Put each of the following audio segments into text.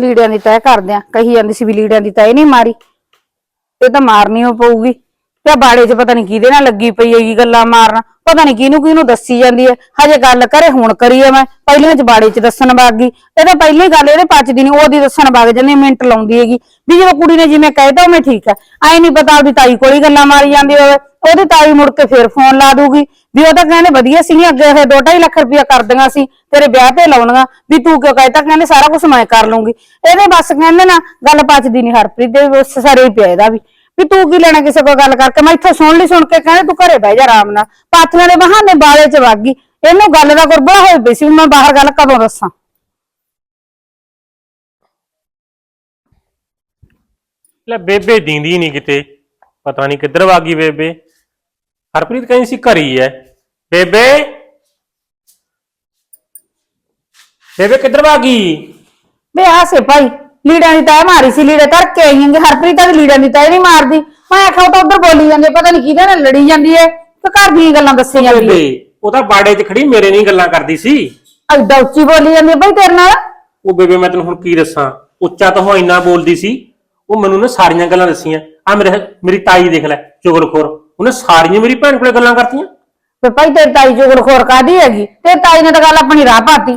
ਲੀੜਿਆਂ ਦੀ ਤੈਅ ਕਰਦੇ ਆ। ਕਹੀ ਜਾਂਦੀ ਸੀ ਵੀ ਲੀੜਿਆਂ ਦੀ ਤੈਅ ਨਹੀਂ ਮਾਰੀ। ਇਹ ਤਾਂ ਮਾਰਨੀ ਓ ਪਊਗੀ। ਤੇ ਬਾੜੇ 'ਚ ਪਤਾ ਨਹੀਂ ਕਿਹਦੇ ਨਾਲ ਲੱਗੀ ਪਈ ਹੈਗੀ ਗੱਲਾਂ ਮਾਰਨ, ਪਤਾ ਨਹੀਂ ਕਿਹਨੂੰ ਕਿਹਨੂੰ ਦੱਸੀ ਜਾਂਦੀ ਹੈ। ਹਜੇ ਗੱਲ ਕਰੇ ਹੁਣ ਕਰੀਏ ਮੈਂ, ਪਹਿਲਾਂ 'ਚ ਬਾੜੇ 'ਚ ਦੱਸਣ ਵਗ ਗਈ। ਇਹ ਤਾਂ ਪਹਿਲੀ ਗੱਲ ਇਹਦੇ ਪਚਦੀ ਨਹੀਂ ਉਹਦੀ ਦੱਸਣ ਵਗ ਜਾਂਦੀ, ਮਿੰਟ ਲਾਉਂਦੀ ਹੈਗੀ। ਵੀ ਜਦੋਂ ਕੁੜੀ ਨੇ ਜਿਵੇਂ ਕਹਿਤਾ ਉਵੇਂ ਠੀਕ ਹੈ ਐ ਨਹੀਂ ਪਤਾ ਉਹਦੀ ਤਾਈ ਕੋਲ ਹੀ ਗੱਲਾਂ ਮਾਰੀ ਜਾਂਦੀ ਹੋਵੇ। ਉਹਦੀ ਤਾਈ ਮੁੜ ਕੇ ਫੇਰ ਫੋਨ ਲਾ ਦੂਗੀ। ਵੀ ਉਹ ਤਾਂ ਕਹਿੰਦੇ ਵਧੀਆ ਸੀ, ਅੱਗੇ ਇਹ 2.5 ਲੱਖ ਰੁਪਇਆ ਕਰਦੀਆਂ ਸੀ, ਤੇਰੇ ਵਿਆਹ ਤੇ ਲਾਉਣੀਆਂ। ਵੀ ਤੂੰ ਕਿਉਂ ਕਹਿਤਾ ਕਹਿੰਦੇ ਸਾਰਾ ਕੁਝ ਮੈਂ ਕਰ ਲੂੰਗੀ ਇਹਦੇ ਬਸ ਕਹਿੰਦੇ ਨਾ, ਗੱਲ ਪਚਦੀ ਨਹੀਂ ਹਰਪ੍ਰੀਤ ਦੇ ਸਾਰੇ ਹੀ ਪਿਆ ਇਹਦਾ ਵੀ। ਵੀ ਤੂੰ ਕੀ ਲੈਣਾ ਕਿਸੇ ਕੋਲ ਗੱਲ ਕਰਕੇ? ਮੈਂ ਇੱਥੇ ਸੁਣ ਲਈ ਸੁਣ ਕੇ ਕਹਿੰਦੇ ਤੂੰ ਘਰੇ ਬਹਿ ਜਾ ਆਰਾਮ ਨਾਲ। ਪਾਥੀਆਂ ਦੇ ਬਹਾਨੇ ਬਾਲੇ ਚ ਵਗ ਗਈ। ਇਹਨੂੰ ਗੱਲ ਦਾ ਗੁਰਬਾ ਹੋਈ ਪਈ ਸੀ ਵੀ ਮੈਂ ਬਾਹਰ ਗੱਲ ਕਦੋਂ ਦੱਸਾਂ? ਲੈ ਬੇਬੇ ਦੀਂਦੀ ਨਹੀਂ ਕਿਤੇ। ਪਤਾ ਨਹੀਂ ਕਿੱਧਰ ਵਾਗੀ ਬੇਬੇ। ਹਰਪ੍ਰੀਤ ਕਹਿੰਦੀ ਸੀ ਘਰੀ ਐ ਬੇਬੇ! ਬੇਬੇ ਕਿੱਧਰ ਵਾਗੀ ਵੇ ਆ ਸੇ ਭਾਈ। ਲੀੜਾਂ ਦੀ ਤੈ ਮਾਰੀ ਸੀ ਲੀੜੇ ਧਰ ਕੇ ਆਈਆਂ ਹਰਪ੍ਰੀਤ ਤਾਂ ਲੀੜਾਂ ਦੀ ਤੈ ਨਹੀਂ ਮਾਰਦੀ। ਮੈਂ ਆਖਿਆ ਉਹ ਤਾਂ ਉਧਰ ਬੋਲੀ ਜਾਂਦੀ ਪਤਾ ਨਹੀਂ ਕਿਹਦੇ ਨਾਲ ਲੜੀ ਜਾਂਦੀ ਹੈ। ਤੇ ਘਰ ਦੀਆਂ ਗੱਲਾਂ ਦੱਸੀ ਜਾਂਦੀ ਬੇਬੇ ਉਹ ਤਾਂ ਬਾੜੇ 'ਚ ਖੜੀ ਮੇਰੇ ਨਹੀਂ ਗੱਲਾਂ ਕਰਦੀ ਸੀ। ਐਡਾ ਉੱਚੀ ਬੋਲੀ ਜਾਂਦੀ ਭਾਈ ਤੇਰੇ ਨਾਲ। ਉਹ ਬੇਬੇ ਮੈਂ ਤੈਨੂੰ ਹੁਣ ਕੀ ਦੱਸਾਂ? ਉੱਚਾ ਤਾਂ ਉਹ ਇੰਨਾ ਬੋਲਦੀ ਸੀ। ਉਹ ਮੈਨੂੰ ਨਾ ਸਾਰੀਆਂ ਗੱਲਾਂ ਦੱਸੀਆਂ। ਆ ਮੇਰੇ ਮੇਰੀ ਤਾਈ ਦੇਖ ਲੈ ਚੁਗਲਖੋਰ। ਉਹਨੇ ਸਾਰੀਆਂ ਮੇਰੀ ਭੈਣ ਕੋਲੇ ਗੱਲਾਂ ਕਰਤੀਆਂ। ਵੇ ਭਾਈ ਤੇਰੀ ਤਾਈ ਚੋਗੜ ਖੋਰ ਕਾਦੀ ਹੈਗੀ? ਤੇ ਤਾਈ ਨੇ ਤਾਂ ਗੱਲ ਆਪਣੀ ਰਾਹ ਪਾਤੀ।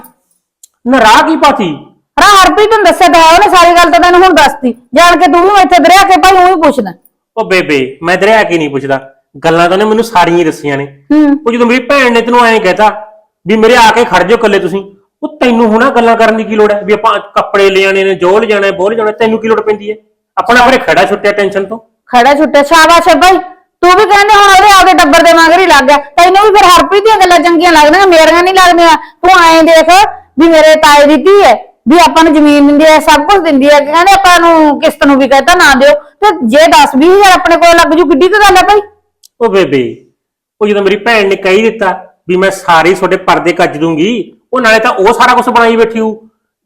ਨਾ ਰਾਹ ਕੀ ਪਾਤੀ? ਰਾ ਹਰਪ੍ਰੀਤ ਨੂੰ ਦੱਸਿਆ ਤਾਂ ਹੈ, ਉਹਨੇ ਸਾਰੀ ਗੱਲ ਤਾਂ ਤੈਨੂੰ ਹੁਣ ਦੱਸਤੀ। ਜਾਣ ਕੇ ਤੂੰ ਵੀ ਇੱਥੇ ਦਰਿਆ ਕੇ ਭਾਈ ਉਹੀ ਪੁੱਛਦਾ। ਉਹ ਬੇਬੇ ਮੈਂ ਦਰਿਆ ਕੇ ਨਹੀਂ ਪੁੱਛਦਾ। ਗੱਲਾਂ ਤਾਂ ਉਹਨੇ ਮੈਨੂੰ ਸਾਰੀਆਂ ਹੀ ਦੱਸੀਆਂ ਨੇ। ਹੂੰ। ਉਹ ਜਦੋਂ ਮੇਰੀ ਭੈਣ ਨੇ ਤੈਨੂੰ ਐਂ ਕਹਿਤਾ ਵੀ ਮੇਰੇ ਆ ਕੇ ਖੜ ਜਾਓ ਇਕੱਲੇ ਤੁਸੀਂ ਉਹ ਤੈਨੂੰ ਹੁਣਾ ਗੱਲਾਂ ਕਰਨ ਦੀ ਕੀ ਲੋੜ ਹੈ? ਵੀ ਆਪਾਂ ਕੱਪੜੇ ਲੈ ਆਣੇ ਨੇ ਜੋਲ ਜਾਣਾ ਹੈ ਬੋਲ ਜਾਣਾ ਹੈ, ਤੈਨੂੰ ਕੀ ਲੋੜ ਪੈਂਦੀ ਹੈ? ਆਪਣਾ ਆਪਣੇ ਖੜਾ ਛੁੱਟਿਆ ਟੈਨਸ਼ਨ ਤੋਂ। ਖੜਾ ਛੁੱਟੇ ਸ਼ਾਬਾਸ਼ ਹੈ ਭਾਈ। ਤੂੰ ਵੀ ਕਹਿੰਦੇ ਹੁਣ ਉਹਦੇ ਆਪਦੇ ਟੱਬਰ ਦੇ ਮਗਰ ਹੀ ਲੱਗ ਗਿਆ। ਤੈਨੂੰ ਵੀ ਫਿਰ ਹਰਪ੍ਰੀਤ ਦੀਆਂ ਗੱਲਾਂ ਚੰਗੀਆਂ ਲੱਗਦੀਆਂ ਮੇਰੀਆਂ ਨਹੀਂ ਲੱਗਦੀਆਂ। ਤੂੰ ਐਂ ਦੇਖ ਵੀ ਮੇਰੇ ਤਾਏ ਦੀ ਧੀ ਹੈ। ਵੀ ਆਪਾਂ ਨੂੰ ਜ਼ਮੀਨ ਦਿੰਦੀ ਹੈ ਸਭ ਕੁਝ ਦਿੰਦੀ ਹੈ ਕਹਿੰਦੇ ਆਪਾਂ ਨੂੰ ਕਿਸ਼ਤ ਨੂੰ ਵੀ ਕਹਤਾ ਨਾ ਦਿਓ। ਤੇ ਜੇ 10 20000 ਆਪਣੇ ਕੋਲ ਲੱਗ ਜੂ ਕਿੱਡੀ ਕੁ ਗੱਲ ਹੈ ਭਾਈ? ਉਹ ਬੇਬੇ ਉਹ ਜਦੋਂ ਮੇਰੀ ਭੈਣ ਨੇ ਕਹੀ ਦਿੱਤਾ ਵੀ ਮੈਂ ਸਾਰੇ ਤੁਹਾਡੇ ਪਰਦੇ ਕੱਜ ਦੂੰਗੀ ਉਹ ਨਾਲੇ ਤਾਂ ਉਹ ਸਾਰਾ ਕੁਝ ਬਣਾਈ ਬੈਠੀ ਹੂ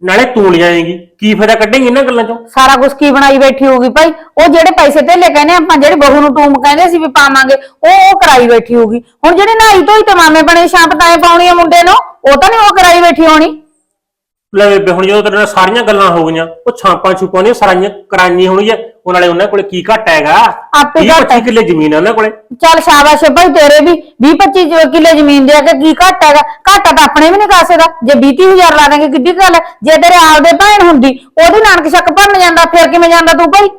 ਨਾਲੇ ਤੂੰ ਲਿਆਏਂਗੀ ਕੀ ਫਾਇਦਾ ਕੱਢੇਂਗੀ ਇਹਨਾਂ ਗੱਲਾਂ ਚੋਂ? ਸਾਰਾ ਕੁਝ ਕੀ ਬਣਾਈ ਬੈਠੀ ਹੋਊਗੀ ਭਾਈ? ਉਹ ਜਿਹੜੇ ਪੈਸੇ ਧੇਲੇ ਕਹਿੰਦੇ ਆਪਾਂ ਜਿਹੜੇ ਬਹੂ ਨੂੰ ਟੂਮ ਕਹਿੰਦੇ ਸੀ ਵੀ ਪਾਵਾਂਗੇ ਉਹ ਉਹ ਕਰਾਈ ਬੈਠੀ ਹੋਊਗੀ। ਹੁਣ ਜਿਹੜੇ ਨਹਾਈ ਧੋਈ ਤੇ ਮਾਮੇ ਬਣੇ ਸ਼ਾਂਪ ਤਾਏ ਪਾਉਣੀ ਆ ਮੁੰਡੇ ਨੂੰ ਉਹ ਤਾਂ ਨਹੀਂ ਉਹ ਕਰਾਈ ਬੈਠੀ ਹੋਣੀ। ਲੈ ਬੇਬੇ ਹੁਣ ਜਦੋਂ ਤੇਰੇ ਨਾਲ ਸਾਰੀਆਂ ਗੱਲਾਂ ਹੋ ਗਈਆਂ ਉਹ ਛਾਪਾਂ ਛੁਪਾਂ ਦੀਆਂ ਸਾਰੀਆਂ ਕਰਾਈਆਂ ਹੋਣਗੀਆਂ ਉਹ ਨਾਲੇ ਉਹਨਾਂ ਕੋਲੇ ਕੀ ਘਟ ਹੈਗਾ? ਆਪੇ ਵੀਹ ਘੱਟ ਹੈ। 25 ਕਿੱਲੇ ਜ਼ਮੀਨ ਆ ਉਹਨਾਂ ਕੋਲੇ। ਚੱਲ ਸ਼ਾਬਾਸ਼ ਏ ਭਾਈ ਤੇਰੇ ਵੀ 20 25 ਕਿੱਲੇ ਜ਼ਮੀਨ ਦੇ ਕੇ ਕੀ ਘੱਟ ਹੈਗਾ? ਘਾਟਾ ਤਾਂ ਆਪਣੇ ਵੀ ਨਹੀਂ ਕਾਸੇ ਦਾ ਜੇ 20 ਹਜ਼ਾਰ ਲਾ ਦੇਂਗੇ ਕਿੱਡੀ ਕੁ ਗੱਲ ਹੈ? ਜੇ ਤੇਰੇ ਆਪਦੇ ਭੈਣ ਹੁੰਦੀ ਉਹਦੀ ਨਾਨਕ ਸ਼ੱਕ ਭੰਨ ਜਾਂਦਾ ਫਿਰ ਕਿਵੇਂ ਜਾਂਦਾ ਤੂੰ ਭਾਈ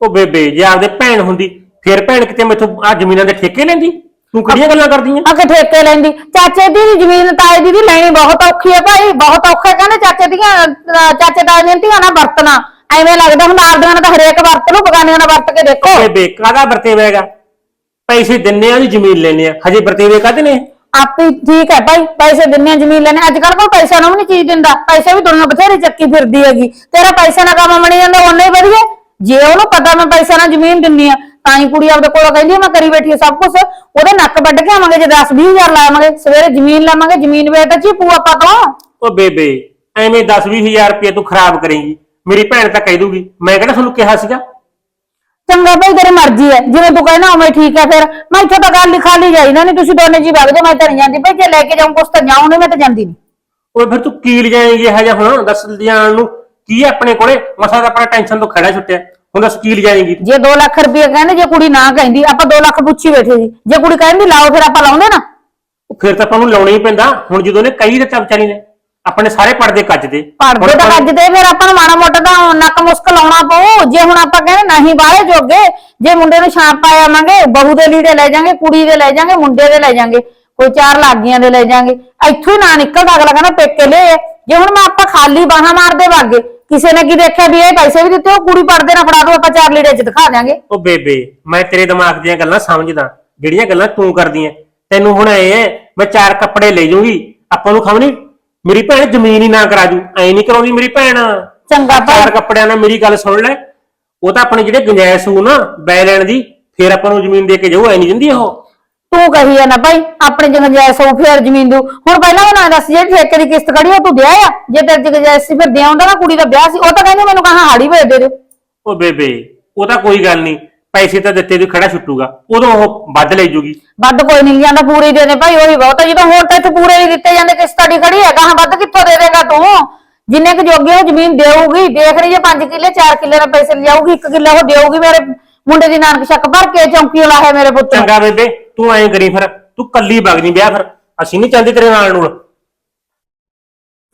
ਉਹ ਬੇਬੇ ਜੇ ਆਪਦੇ ਭੈਣ ਹੁੰਦੀ ਫਿਰ ਭੈਣ ਕਿਤੇ ਮੈਥੋਂ ਆ ਜ਼ਮੀਨਾਂ ਦੇ ਠੇਕੇ ਲੈਂਦੀ? ਤੂੰ ਕਿਹੜੀਆਂ ਗੱਲਾਂ ਕਰਦੀ ਆਂ? ਅਕੇ ਠੇਕੇ ਲੈਂਦੀ। ਚਾਚੇ ਦੀ ਵੀ ਜ਼ਮੀਨ ਤਾਏ ਦੀ ਵੀ ਲੈਣੀ ਬਹੁਤ ਔਖੀ ਹੈ ਭਾਈ ਬਹੁਤ ਔਖਾ। ਕਹਿੰਦੇ ਚਾਚੇ ਦੀਆਂ ਅਹ ਚਾਚੇ ਤਾਏ ਦੀਆਂ ਧੀਆਂ ਨਾਲ ਵਰਤਣਾ। ਐਵੇਂ ਲੱਗਦਾ ਹੁੰਦਾ ਆਪਦੀਆਂ ਨਾਲ ਤਾਂ ਹਰੇਕ ਵਰਤ ਲਓ ਬਗਾਨੀਆਂ ਨਾਲ ਵਰਤ ਕੇ ਦੇਖੋ। ਬੇਬੇ ਕਾਹਦਾ ਵਰਤੇਵਾ ਹੈਗਾ? ਪੈਸੇ ਦਿੰਨੇ ਆ ਦੀ ਜ਼ਮੀਨ ਲੈਨੇ ਆ। ਹਜੇ ਵਰਤੇਵੇ ਕਾਹਦੇ ਨੇ? ਆਪੇ ਠੀਕ ਹੈ ਭਾਈ ਪੈਸੇ ਦਿੰਨੇ ਆ, ਜ਼ਮੀਨ ਲੈਣੇ ਅੱਜ ਕੱਲ ਕੋਈ ਪੈਸਾ ਨਾ ਵੀ ਨਹੀਂ ਚੀਜ਼ ਦਿੰਦਾ। ਪੈਸੇ ਵੀ ਦੁਨੀਆ ਬਥੇਰੀ ਚੱਕੀ ਫਿਰਦੀ ਹੈਗੀ। ਤੇਰਾ ਪੈਸੇ ਨਾਲ ਕੰਮ ਬਣੀ ਜਾਂਦਾ ਉਹਨੇ ਹੀ ਵਧੀਆ। ਜੇ ਉਹਨੂੰ ਪਤਾ ਮੈਂ ਪੈਸਾ ਨਾਲ ਜ਼ਮੀਨ ਦਿੰਨੀ ਆ ਤਾਂ ਹੀ ਕੁੜੀ ਆਪਦੇ ਕੋਲ ਕਹਿੰਦੀ ਆ, ਮੈਂ ਕਰੀ ਬੈਠੀ ਆ ਸਭ ਕੁਝ ਉਹਦੇ ਨੱਕ ਵੱਢ ਕੇ ਆਵਾਂਗੇ ਜੇ 10 20000 ਲਾਵਾਂਗੇ ਸਵੇਰੇ ਜ਼ਮੀਨ ਲਾਵਾਂਗੇ ਜ਼ਮੀਨ ਵੇਚ ਤਾਂ ਚੀਪੂ ਆਪਾਂ ਤੋਂ। ਉਹ ਬੇਬੇ ਐਵੇਂ 10 ਹਜ਼ਾਰ ਰੁਪਏ ਤੂੰ ਖਰਾਬ ਕਰੇਂਗੀ। ਮੇਰੀ ਭੈਣ ਤਾਂ ਕਹਿ ਦੂਗੀ ਮੈਂ ਕਿਹੜਾ ਤੁਹਾਨੂੰ ਕਿਹਾ ਸੀਗਾ? ਚੰਗਾ ਭਾਈ ਤੇਰੀ ਮਰਜ਼ੀ ਹੈ। ਜਿਵੇਂ ਤੂੰ ਕਹਿਣਾ ਉਵੇਂ ਠੀਕ ਹੈ ਫਿਰ। ਮੈਂ ਇੱਥੋਂ ਤਾਂ ਗੱਲ ਲਿਖਾ ਲਈ ਜਾਈਦਾ ਨਹੀਂ ਤੁਸੀਂ ਦੋਨੇ ਜੀ ਵਗ ਜਾਓ ਮੈਂ ਤਾਂ ਨਹੀਂ ਜਾਂਦੀ। ਭਾਈ ਜੇ ਲੈ ਕੇ ਜਾਉਂ ਕੁਛ ਤਾਂ ਜਾਉਂ ਨਹੀਂ ਮੈਂ ਤਾਂ ਜਾਂਦੀ ਨਹੀਂ। ਉਹ ਫਿਰ ਤੂੰ ਕੀ ਲਿਜਾਏਂਗੀ ਇਹ ਜਿਹਾ ਹੁਣ? ਦੱਸ ਲਿਜਾਣ ਨੂੰ ਕੀ ਹੈ ਆਪਣੇ ਕੋਲੇ? ਮਸਾ ਤਾਂ ਆਪਣਾ ਟੈਨਸ਼ਨ ਤੋਂ ਖੜਾ ਛੁੱਟਿਆ ਹੁਣ ਦੱਸ ਕੀ ਲਿਜਾਏਂਗੀ? ਜੇ 2 ਲੱਖ ਰੁਪਏ ਕਹਿੰਦੇ ਜੇ ਕੁੜੀ ਨਾ ਕਹਿੰਦੀ ਆਪਾਂ 2 ਲੱਖ ਪੁੱਛੀ ਬੈਠੇ ਸੀ। ਜੇ ਕੁੜੀ ਕਹਿੰਦੀ ਲਾਓ ਫਿਰ ਆਪਾਂ ਲਾਉਂਦੇ ਨਾ। ਫਿਰ ਤਾਂ ਆਪਾਂ ਨੂੰ ਲਾਉਣਾ ਹੀ ਪੈਂਦਾ। ਹੁਣ ਜਦੋਂ ਨੇ ਕਹੀ ਦਿੱਤਾ ਵਿਚਾਰੀ ਨੇ ਆਪਣੇ ਸਾਰੇ ਪਰਦੇ ਕੱਜ ਦੇ। ਪੜਦੇ ਤਾਂ ਤੇ ਫਿਰ ਆਪਾਂ ਨੂੰ ਮਾੜਾ ਮੋਟਾ ਤਾਂ ਨੱਕ ਮੁਸਕ ਲਾਉਣਾ ਪਊ। ਜੇ ਹੁਣ ਆਪਾਂ ਕਹਿੰਦੇ ਨਹੀਂ ਬਾਹਲੇ ਜੋਗੇ ਜੇ ਮੁੰਡੇ ਨੂੰ ਛਾਪ ਪਾ ਆਵਾਂਗੇ ਬਹੂ ਦੇ ਲੀੜੇ ਲੈ ਜਾਾਂਗੇ ਕੁੜੀ ਦੇ ਲੈ ਜਾਾਂਗੇ ਮੁੰਡੇ ਦੇ ਲੈ ਜਾਾਂਗੇ ਕੋਈ ਚਾਰ ਲਾਗੀਆਂ ਦੇ ਲੈ ਜਾਾਂਗੇ ਇੱਥੋਂ ਹੀ ਨਾ ਨਿਕਲਦਾ ਅਗਲਾ ਕਹਿੰਦਾ ਪੇਕੇ ਲੈ। ਜੇ ਹੁਣ ਮੈਂ ਆਪਾਂ ਖਾਲੀ ਬਾਹਾਂ ਮਾਰਦੇ ਵਾਗੇ ਕਿਸੇ ਨੇ ਕੀ ਦੇਖਿਆ ਵੀ ਇਹ ਪੈਸੇ ਵੀ ਦਿੱਤੇ ਉਹ ਕੁੜੀ ਪੜਦੇ ਨਾ ਫੜਾ ਦੋ ਆਪਾਂ ਚਾਰ ਲੀੜੇ ਚ ਦਿਖਾ ਦਿਆਂਗੇ। ਉਹ ਬੇਬੇ ਮੈਂ ਤੇਰੇ ਦਿਮਾਗ ਦੀਆਂ ਗੱਲਾਂ ਸਮਝਦਾ ਜਿਹੜੀਆਂ ਗੱਲਾਂ ਤੂੰ ਕਰਦੀ ਐ ਤੈਨੂੰ ਹੁਣ ਐ ਐ ਮੈਂ ਚਾਰ ਕੱਪੜੇ ਲੈ ਜਾਊਂਗੀ ਆਪਾਂ ਨੂੰ ਖਮਣੀ ਮੇਰੀ ਭੈਣ ਜ਼ਮੀਨ ਹੀ ਨਾ ਕਰਾ ਜੂ ਐ ਨਹੀਂ ਕਰਾਉਂਦੀ ਮੇਰੀ ਭੈਣ। ਚੰਗਾ ਭਾਈ ਚਾਰ ਕੱਪੜਿਆਂ ਨਾਲ ਮੇਰੀ ਗੱਲ ਸੁਣ ਲੈ। ਉਹ ਤਾਂ ਆਪਣੇ ਜਿਹੜੇ ਗੁੰਜਾਇਸ਼ ਹੋ ਨਾ ਬੈ ਲੈਣ ਦੀ ਫਿਰ ਆਪਾਂ ਨੂੰ ਜ਼ਮੀਨ ਦੇ ਕੇ ਜਾਊ ਐ ਨਹੀਂ ਦਿੰਦੀ ਉਹ। ਤੂੰ ਕਹੀ ਆ ਨਾ ਭਾਈ ਆਪਣੇ ਜਗ੍ਹਾ ਜਾਇਜ਼ ਹੋ ਫਿਰ ਜ਼ਮੀਨ ਦੂ ਹੁਣ ਪਹਿਲਾਂ ਉਹਨਾਂ ਦੱਸ ਜੇ ਠੇਕੇ ਦੀ ਕਿਸ਼ਤ ਖੜੀ ਉਹ ਤੂੰ ਦਿਆ ਆ। ਜੇ ਤੇਰੇ ਜਗ੍ਹਾ ਜਾਇਜ਼ ਸੀ ਫਿਰ ਦਿਆਉਂਦਾ ਨਾ ਕੁੜੀ ਦਾ ਵਿਆਹ ਸੀ ਉਹ ਤਾਂ ਕਹਿੰਦੀ ਮੈਨੂੰ ਕਹਾ ਹਾੜੀ ਵੇਚ ਦੇ ਦਿਓ। ਉਹ ਬੇਬੇ ਉਹ ਤਾਂ ਕੋਈ ਗੱਲ ਨਹੀਂ ਪੈਸੇ ਤਾਂ ਦਿੱਤੇ ਦੀ ਖੜਾ ਛੁੱਟੂਗਾ ਉਦੋਂ ਉਹ ਵੱਧ ਲੈ ਜੂਗੀ। ਵੱਧ ਕੋਈ ਨਹੀਂ ਜਾਂਦਾ ਪੂਰੇ ਹੀ ਦੇ ਦੇ ਭਾਈ ਉਹੀ ਬਹੁਤ ਆ। ਜਦੋਂ ਹੁਣ ਤਾਂ ਇੱਥੇ ਪੂਰੇ ਨਹੀਂ ਦਿੱਤੇ ਜਾਂਦੇ ਕਿਸ਼ਤ ਤੁਹਾਡੀ ਖੜੀ ਹੈ ਕਹਾ ਵੱਧ ਕਿੱਥੋਂ ਦੇ ਦੇਗਾ ਤੂੰ? ਜਿੰਨੇ ਕੁ ਜੋਗੇ ਉਹ ਜ਼ਮੀਨ ਦੇਊਗੀ ਦੇਖ ਰਹੀ ਜੇ 5 ਕਿੱਲੇ 4 ਕਿੱਲੇ ਦਾ ਪੈਸੇ ਲਿਆਊਗੀ 1 ਕਿੱਲਾ ਉਹ ਦੇਊਗੀ ਮੇਰੇ ਮੁੰਡੇ ਦੀ ਨਾਨਕ ਸ਼ੱਕ ਭਰ ਕੇ ਚੌਂਕੀ ਲਾਇਆ ਮੇਰੇ ਪੁੱਤ। ਚੰਗਾ ਬੇਬੇ। ਤੂੰ ਐਂ ਕਰੀ ਫਿਰ, ਤੂੰ ਕੱਲੀ ਵਗ ਨਹੀਂ ਵਿਆਹ ਫਿਰ, ਅਸੀਂ ਨਹੀਂ ਚਾਹੁੰਦੇ ਤੇਰੇ ਨਾਲ ਨੂੰ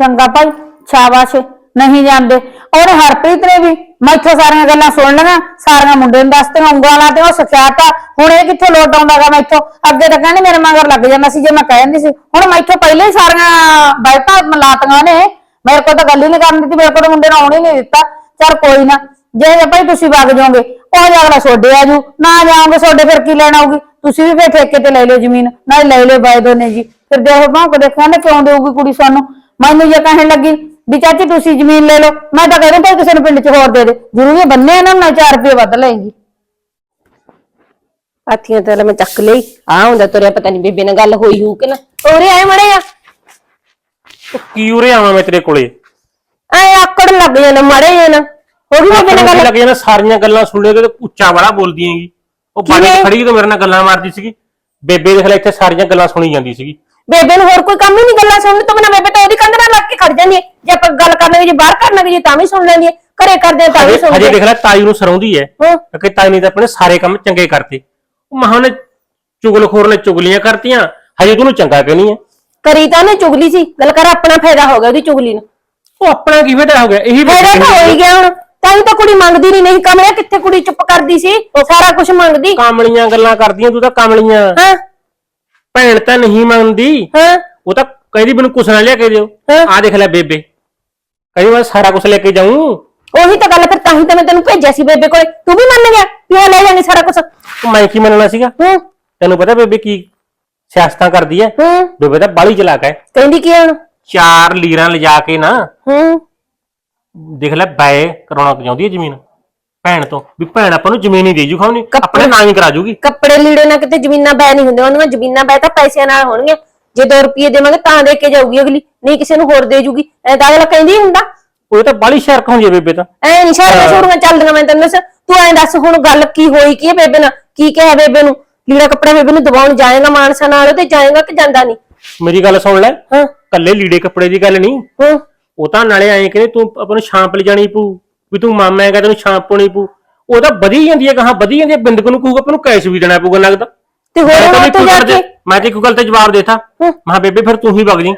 ਚੰਗਾ ਭਾਈ, ਸ਼ਾਬਾਸ਼, ਨਹੀਂ ਜਾਂਦੇ। ਔਰ ਹਰਪ੍ਰੀਤ ਨੇ ਵੀ ਮੈਥੋਂ ਸਾਰੀਆਂ ਗੱਲਾਂ ਸੁਣ ਲਈਆਂ, ਸਾਰੀਆਂ ਮੁੰਡੇ ਨੂੰ ਦੱਸਤੀਆਂ, ਉਂਗਲਾਂ ਤੇ ਉਹ ਸਿਖਿਆਤਾ। ਹੁਣ ਇਹ ਕਿੱਥੇ ਲੋਟ ਆਉਂਦਾਗਾ ਮੈਥੋਂ ਅੱਗੇ ਤਾਂ ਕਹਿੰਦੇ ਮੇਰੇ ਮਗਰ ਲੱਗ ਜਾਂਦਾ ਸੀ ਜੇ ਮੈਂ ਕਹਿ ਦਿੰਦੀ ਸੀ। ਹੁਣ ਮੈਥੋਂ ਪਹਿਲੇ ਹੀ ਸਾਰੀਆਂ ਬੈਠਾਂ ਮਲਾਤੀਆਂ ਨੇ। ਮੇਰੇ ਕੋਲ ਤਾਂ ਗੱਲ ਹੀ ਨਹੀਂ ਕਰਨ ਦਿੱਤੀ, ਮੇਰੇ ਕੋਲ ਮੁੰਡੇ ਨੂੰ ਆਉਣ ਹੀ ਨਹੀਂ ਦਿੱਤਾ। ਚਲ ਕੋਈ ਨਾ, ਜੇ ਜੇ ਭਾਈ ਤੁਸੀਂ ਵਗ ਜਾਓਗੇ ਉਹ ਅਗਲਾ ਛੋਡੇ ਆਜੂ ਨਾ ਜਾਓਗੇ ਛੋਡੇ ਫਿਰ ਕੀ ਲੈਣ ਆਊਗੀ ਤੁਸੀਂ ਵੀ ਫਿਰ ਠੇਕੇ ਤੇ ਲੈ ਲਿਓ ਜ਼ਮੀਨ ਨਾਲ ਲੈ ਲਿਓ ਬਾਈ ਦੋਨੇ ਜੀ। ਫਿਰ ਦੇਖੋ ਭਾਂ ਕੋ ਦੇਖਾਂ ਨਾ ਕਿਉਂ ਦੇਊਗੀ ਕੁੜੀ ਸਾਨੂੰ? ਮੈਨੂੰ ਜੇ ਕਹਿਣ ਲੱਗੀ ਵੀ ਚਾਚੀ ਤੁਸੀਂ ਜ਼ਮੀਨ ਲੈ ਲਓ ਮੈਂ ਤਾਂ ਕਹਿੰਦਾ ਭਾਈ ਕਿਸੇ ਨੂੰ ਪਿੰਡ 'ਚ ਹੋਰ ਦੇ ਦੇ। ਜ਼ਰੂਰੀ ਬੰਨੇ ਇਹਨਾਂ ਨੂੰ 4 ਰੁਪਏ ਵੱਧ ਲੈਂਗੀ ਹਾਥੀਆਂ ਤੇ ਮੈਂ ਚੱਕ ਲਈ। ਆ ਹੁੰਦਾ ਤੁਰਿਆ ਪਤਾ ਨਹੀਂ ਬੇਬੇ ਨਾਲ ਗੱਲ ਹੋਈ ਹੋਊ ਕਿ ਨਾ। ਹੋਰੇ ਆਏ ਮੜੇ ਆ। ਕੀ ਉਰੇ ਆਵਾਂ ਮੈਂ ਤੇਰੇ ਕੋਲੇ? ਐ ਆਕੜ ਲੱਗ ਜਾਣਾ ਮੜੇ ਜਾਣਾ ਹੋ ਗਈ ਬੇਬੇ ਨਾਲ ਗੱਲ ਲੱਗ ਜਾਣਾ ਸਾਰੀਆਂ ਗੱਲਾਂ ਸੁਣ ਲੈ ਤੇ ਉੱਚਾ ਬੜਾ ਬੋਲਦੀ ਹੈਗੀ। ਉਹ ਕਿਵੇਂ? ਖੜੀ ਤੋਂ ਮੇਰੇ ਨਾਲ ਗੱਲਾਂ ਮਾਰਦੀ ਸੀਗੀ। ਬੇਬੇ ਦੇ ਖਲੇ ਇੱਥੇ ਸਾਰੀਆਂ ਗੱਲਾਂ ਸੁਣੀ ਜਾਂਦੀ ਸੀਗੀ। ਬੇਬੇ ਨੂੰ ਹੋਰ ਕੋਈ ਕੰਮ ਹੀ ਨਹੀਂ ਗੱਲਾਂ ਸੁਣਨ ਤੋਂ ਬਿਨਾਂ ਬੇਬੇ ਤਾਂ ਉਹਦੀ ਕੰਧ ਨਾਲ ਲੱਗ ਕੇ ਖੜ ਜਾਂਦੀ ਹੈ। ਜੇ ਆਪਾਂ ਗੱਲ ਕਰਨ ਲੱਗੇ ਜੇ ਬਾਹਰ ਕਰਨ ਲੱਗੇ ਜੇ ਤਾਂ ਵੀ ਸੁਣ ਲੈਂਦੀ ਹੈ। ਘਰੇ ਕਰਦੇ ਤਾਂ ਵੀ ਸੁਣਦੀ ਹਜੇ ਦੇਖ ਲੈ ਤਾਈ ਨੂੰ ਸਰੋਂਦੀ ਹੈ। ਹਾਂ। ਕਿ ਤਾਈ ਨੇ ਤਾਂ ਆਪਣੇ ਸਾਰੇ ਕੰਮ ਚੰਗੇ ਕਰਤੇ। ਉਹ ਮਹਾਂ ਨੇ ਚੁਗਲਖੋਰ ਨੇ ਚੁਗਲੀਆਂ ਕਰਤੀਆਂ। ਹਜੇ ਤੂੰ ਚੰਗਾ ਕਿਉਂ ਨਹੀਂ ਹੈ? ਕਰੀ ਤਾਂ ਉਹਨੇ ਚੁਗਲੀ ਸੀ। ਗੱਲ ਕਰ ਆਪਣਾ ਫਾਇਦਾ ਹੋ ਗਿਆ ਉਹਦੀ ਚੁਗਲੀ ਨੂੰ। ਉਹ ਆਪਣਾ ਕੀ ਫਾਇਦਾ ਹੋ ਗਿਆ? ਇਹੀ ਫਾਇਦਾ ਤਾਂ ਹੋ ਹੀ ਗਿਆ ਹੁਣ। ਤਾਂ ਹੀ ਤਾਂ ਕੁੜੀ ਮੰਗਦੀ ਨਹੀਂ ਨਹੀਂ ਕਮਲਿਆ ਕਿੱਥੇ ਕੁੜੀ ਚੁੱਪ ਕਰਦੀ ਸੀ? ਉਹ ਸਾਰਾ ਕੁਝ ਮੰਗਦੀ। ਕਾਮਲੀਆਂ ਗੱਲਾਂ ਕਰਦੀਆਂ ਤੂੰ ਤਾਂ ਕਾਮਲੀਆਂ। ਹਾਂ। ਭੈਣ ਤਾਂ ਨਹੀਂ ਮੰਨਦੀ ਹਾਂ। ਉਹ ਤਾਂ ਕਹਿੰਦੀ ਮੈਨੂੰ ਕੁਛ ਨਾ ਲਿਆ ਕੇ ਦਿਓ। ਹਾਂ। ਆ ਦੇਖ ਲੈ ਬੇਬੇ। ਕਹਿੰਦੀ ਮੈਂ ਸਾਰਾ ਕੁਝ ਲੈ ਕੇ ਜਾਊਂ। ਉਹੀ ਤਾਂ ਗੱਲ ਫਿਰ ਤਾਂ ਹੀ ਤਾਂ ਮੈਂ ਤੈਨੂੰ ਭੇਜਿਆ ਸੀ ਬੇਬੇ ਕੋਲੇ। ਤੂੰ ਵੀ ਮੰਨ ਗਿਆ ਵੀ ਉਹ ਲੈ ਜਾਣੀ ਸਾਰਾ ਕੁਝ ਉਹ ਮੈਂ ਕੀ ਮੰਨਣਾ ਸੀਗਾ? ਹੂੰ। ਤੈਨੂੰ ਪਤਾ ਬੇਬੇ ਕੀ ਸਿਆਸਤਾਂ ਕਰਦੀ ਹੈ ਹੂੰ। ਬੇਬੇ ਤਾਂ ਬਾਲੀ ਚਲਾਕ ਹੈ ਕਹਿੰਦੀ ਕੀ ਹੁਣ? ਚਾਰ ਲੀਰਾਂ ਲਿਜਾ ਕੇ ਨਾ ਹੂੰ। ਦੇਖ ਲੈ ਬਾਏ ਕਰਾਉਣਾ ਚਾਹੁੰਦੀ ਹੈ ਜ਼ਮੀਨ? ਭੈਣ ਤੋਂ ਵੀ ਭੈਣ ਆਪਾਂ ਨੂੰ ਜ਼ਮੀਨ ਹੀ ਦੇ ਜੂ ਖਾਉਣੀ? ਆਪਣੇ ਨਾਂ ਹੀ ਕਰਾ ਜੂਗੀ। ਕੱਪੜੇ ਲੀੜੇ ਨਾਲ ਕਿਤੇ ਜ਼ਮੀਨਾਂ ਬੈ ਨਹੀਂ ਹੁੰਦੀਆਂ ਉਹਨਾਂ ਜ਼ਮੀਨਾਂ ਬੈ ਤਾਂ ਪੈਸਿਆਂ ਨਾਲ ਹੋਣਗੀਆਂ। ਜੇ 2 ਰੁਪਏ ਦੇਵਾਂਗੇ ਤਾਂ ਦੇ ਕੇ ਜਾਊਗੀ ਅਗਲੀ ਨਹੀਂ ਕਿਸੇ ਨੂੰ ਹੋਰ ਦੇ ਜੂਗੀ। ਐ ਤਾਂ ਅਗਲਾ ਕਹਿੰਦੀ ਹੁੰਦਾ। ਉਹ ਤਾਂ ਬਾਲੀ ਸ਼ਰਕ ਹੁੰਦੀ ਹੈ ਬੇਬੇ ਤਾਂ। ਐ ਨਹੀਂ ਸ਼ਾਇਦ ਛੋੜੀਆਂ ਚੱਲਦੀਆਂ ਮੈਂ ਤੈਨੂੰ ਦੱਸ। ਤੂੰ ਐਂ ਦੱਸ ਹੁਣ ਗੱਲ ਕੀ ਹੋਈ ਕੀ ਹੈ ਬੇਬੇ ਨਾਲ? ਕੀ ਕਿਹਾ ਬੇਬੇ ਨੂੰ? ਲੀੜਾ ਕੱਪੜਾ ਬੇਬੇ ਨੂੰ ਦਵਾਉਣ ਜਾਏਗਾ ਮਾਨਸਾ ਨਾਲ ਤੇ ਜਾਏਗਾ ਕਿ ਜਾਂਦਾ ਨਹੀਂ? ਮੇਰੀ ਗੱਲ ਸੁਣ ਲੈ। ਹਾਂ। ਕੱਲੇ ਲੀੜੇ ਕੱਪੜੇ ਦੀ ਗੱਲ ਨਹੀਂ। ਹਾਂ। ਉਹ ਤਾਂ ਨਾਲੇ ਐਂ ਕਹਿੰਦੇ ਤੂੰ ਆਪਾਂ ਨੂੰ ਛਾਂਪ ਲਿਜਾਣੀ ਪੂ ਵੀ ਤੂੰ ਮਾਮਾ ਹੈਗਾ ਤੈਨੂੰ ਛਾਂਪ ਪਾਉਣੀ ਪੂ ਉਹ ਤਾਂ ਵਧੀ ਜਾਂਦੀ ਹੈ ਕਹਾਂ ਵਧੀ ਜਾਂਦੀ ਹੈ ਬਿੰਦਕ ਨੂੰ ਕਹੂਗਾ ਆਪਾਂ ਨੂੰ ਕੈਸ਼ ਵੀ ਦੇਣਾ ਪਊਗਾ ਲੱਗਦਾ ਤੇ ਹੋਰ ਮੈਂ ਤਾਂ ਜਾ ਕੇ ਮੈਂ ਤੇ ਇੱਕ ਗੱਲ ਤੇ ਜਵਾਬ ਦੇਤਾ। ਹੂੰ। ਮਹਾ ਬੇਬੇ ਫਿਰ ਤੂੰ ਹੀ ਵਗ ਜੀ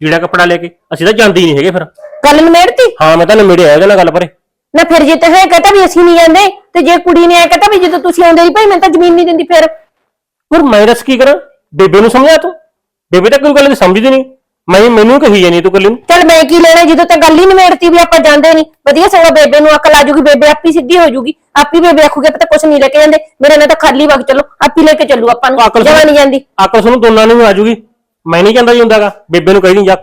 ਲੀੜਾ ਕੱਪੜਾ ਲੈ ਕੇ। ਅਸੀਂ ਤਾਂ ਜਾਂਦੇ ਹੀ ਨਹੀਂ ਹੈਗੇ ਫਿਰ। ਗੱਲ ਨਿਮੇੜਤੀ? ਹਾਂ ਮੈਂ ਤਾਂ ਨੇੜੇ ਆਇਆ ਉਹਦੇ ਨਾਲ ਗੱਲ ਪਰੇ। ਨਾ ਫਿਰ ਜੇ ਤੇ ਹੈ ਕਹਤਾ ਵੀ ਅਸੀਂ ਨਹੀਂ ਜਾਂਦੇ ਤੇ ਜੇ ਕੁੜੀ ਨੇ ਐ ਕਹਤਾ ਵੀ ਜਦੋਂ ਤੁਸੀਂ ਆਉਂਦੇ ਸੀ ਭਾਈ ਮੈਂ ਤਾਂ ਜ਼ਮੀਨ ਨਹੀਂ ਦਿੰਦੀ ਫਿਰ। ਹੋਰ ਮੈਂ ਦੱਸ ਕੀ ਕਰਾਂ? ਬੇਬੇ ਨੂੰ ਸਮਝਾ ਤੂੰ। ਬੇਬੇ ਤਾਂ ਕੋਈ ਗੱਲ ਨਹੀਂ ਸਮਝਦੀ ਨਹੀਂ। ਮੈਂ ਮੈਨੂੰ ਕਹੀ ਜਾਨੀ ਤੂੰ ਕੱਲੀ ਨੂੰ। ਚੱਲ ਮੈਂ ਕੀ ਲੈਣਾ ਜਦੋਂ ਤੇ ਗੱਲ ਹੀ ਨਿਮੇੜਤੀ ਵੀ ਆਪਾਂ ਜਾਂਦੇ ਨਹੀਂ ਵਧੀਆ ਸਗੋਂ ਬੇਬੇ ਨੂੰ ਅਕਲ ਆ ਜੂਗੀ ਬੇਬੇ ਆਪੀ ਸਿੱਧੀ ਹੋ ਜੂਗੀ ਆਪੀ ਬੇਬੇ ਆਖੂਗੇ ਪਤਾ ਕੁਛ ਨਹੀਂ ਲੈ ਕੇ ਜਾਂਦੇ। ਮੇਰੇ ਨਾਲ ਤਾਂ ਖਾਲੀ ਵਗ ਚਲੋ ਆਪੀ ਲੈ ਕੇ ਚੱਲੂ ਆਪਾਂ ਨੂੰ। ਜਮਾ ਨਹੀਂ ਜਾਂਦੀ। ਆਕਲ ਸਾਨੂੰ ਦੋਨਾਂ ਨੂੰ ਆ ਜੂਗੀ ਮੈਂ ਨਹੀਂ ਕਹਿੰਦਾ ਜੀ ਹੁੰਦਾਗਾ ਬੇਬੇ ਨੂੰ ਕਹੀ ਨਹੀਂ ਜਾ।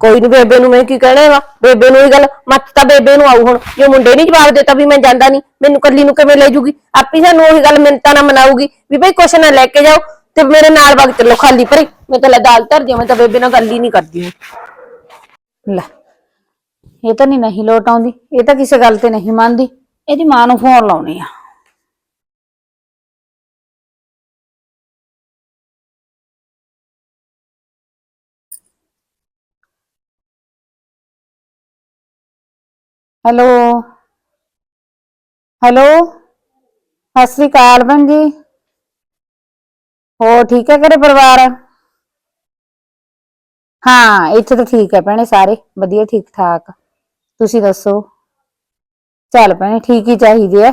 ਕੋਈ ਨਹੀਂ ਬੇਬੇ ਨੂੰ ਮੈਂ ਕੀ ਕਹਿਣਾ ਵਾ? ਬੇਬੇ ਨੂੰ ਹੀ ਗੱਲ ਮੱਤ ਤਾਂ ਬੇਬੇ ਨੂੰ ਆਊ ਹੁਣ। ਜੇ ਮੁੰਡੇ ਨਹੀਂ ਜਵਾਬ ਦਿੱਤਾ ਵੀ ਮੈਂ ਜਾਂਦਾ ਨਹੀਂ ਮੈਨੂੰ ਕੱਲੀ ਨੂੰ ਕਿਵੇਂ ਲੈ ਜੂਗੀ ਆਪੀ ਸਾਨੂੰ ਉਹੀ ਗੱਲ ਮਿੰਤਾ ਨਾ ਮਨਾਊਗੀ ਵੀ ਭਾਈ ਕੁਛ ਨਾ ਲੈ ਕੇ ਜਾਓ। ਤੇ ਮੇਰੇ ਨਾਲ ਵਗ ਚੱਲੋ ਖਾਲੀ ਭਰੇ ਮੈਂ ਤਾਂ ਲੈ ਦਾਲ ਧਰ ਦਿਆਂ ਮੈਂ ਤਾਂ ਬੇਬੇ ਨਾਲ ਗੱਲ ਹੀ ਨਹੀਂ ਕਰਦੀ ਲੈ, ਇਹ ਤਾਂ ਨਹੀਂ ਨਹੀਂ ਲੋਟ ਆਉਂਦੀ, ਇਹ ਤਾਂ ਕਿਸੇ ਗੱਲ ਤੇ ਨਹੀਂ ਮੰਨਦੀ। ਇਹਦੀ ਮਾਂ ਨੂੰ ਫੋਨ ਲਾਉਣੀ ਆ। ਹੈਲੋ? ਹੈਲੋ? ਸਤਿ ਸ੍ਰੀ ਅਕਾਲ ਭੈਣ ਜੀ। ਹੋਰ ਠੀਕ ਹੈ ਘਰੇ ਪਰਿਵਾਰ? ਹਾਂ, ਇੱਥੇ ਤਾਂ ਠੀਕ ਹੈ ਭੈਣੇ ਸਾਰੇ, ਵਧੀਆ ਠੀਕ ਠਾਕ ਤੁਸੀਂ ਦੱਸੋ? ਚੱਲ ਭੈਣੇ, ਠੀਕ ਹੀ ਚਾਹੀਦੇ ਹੈ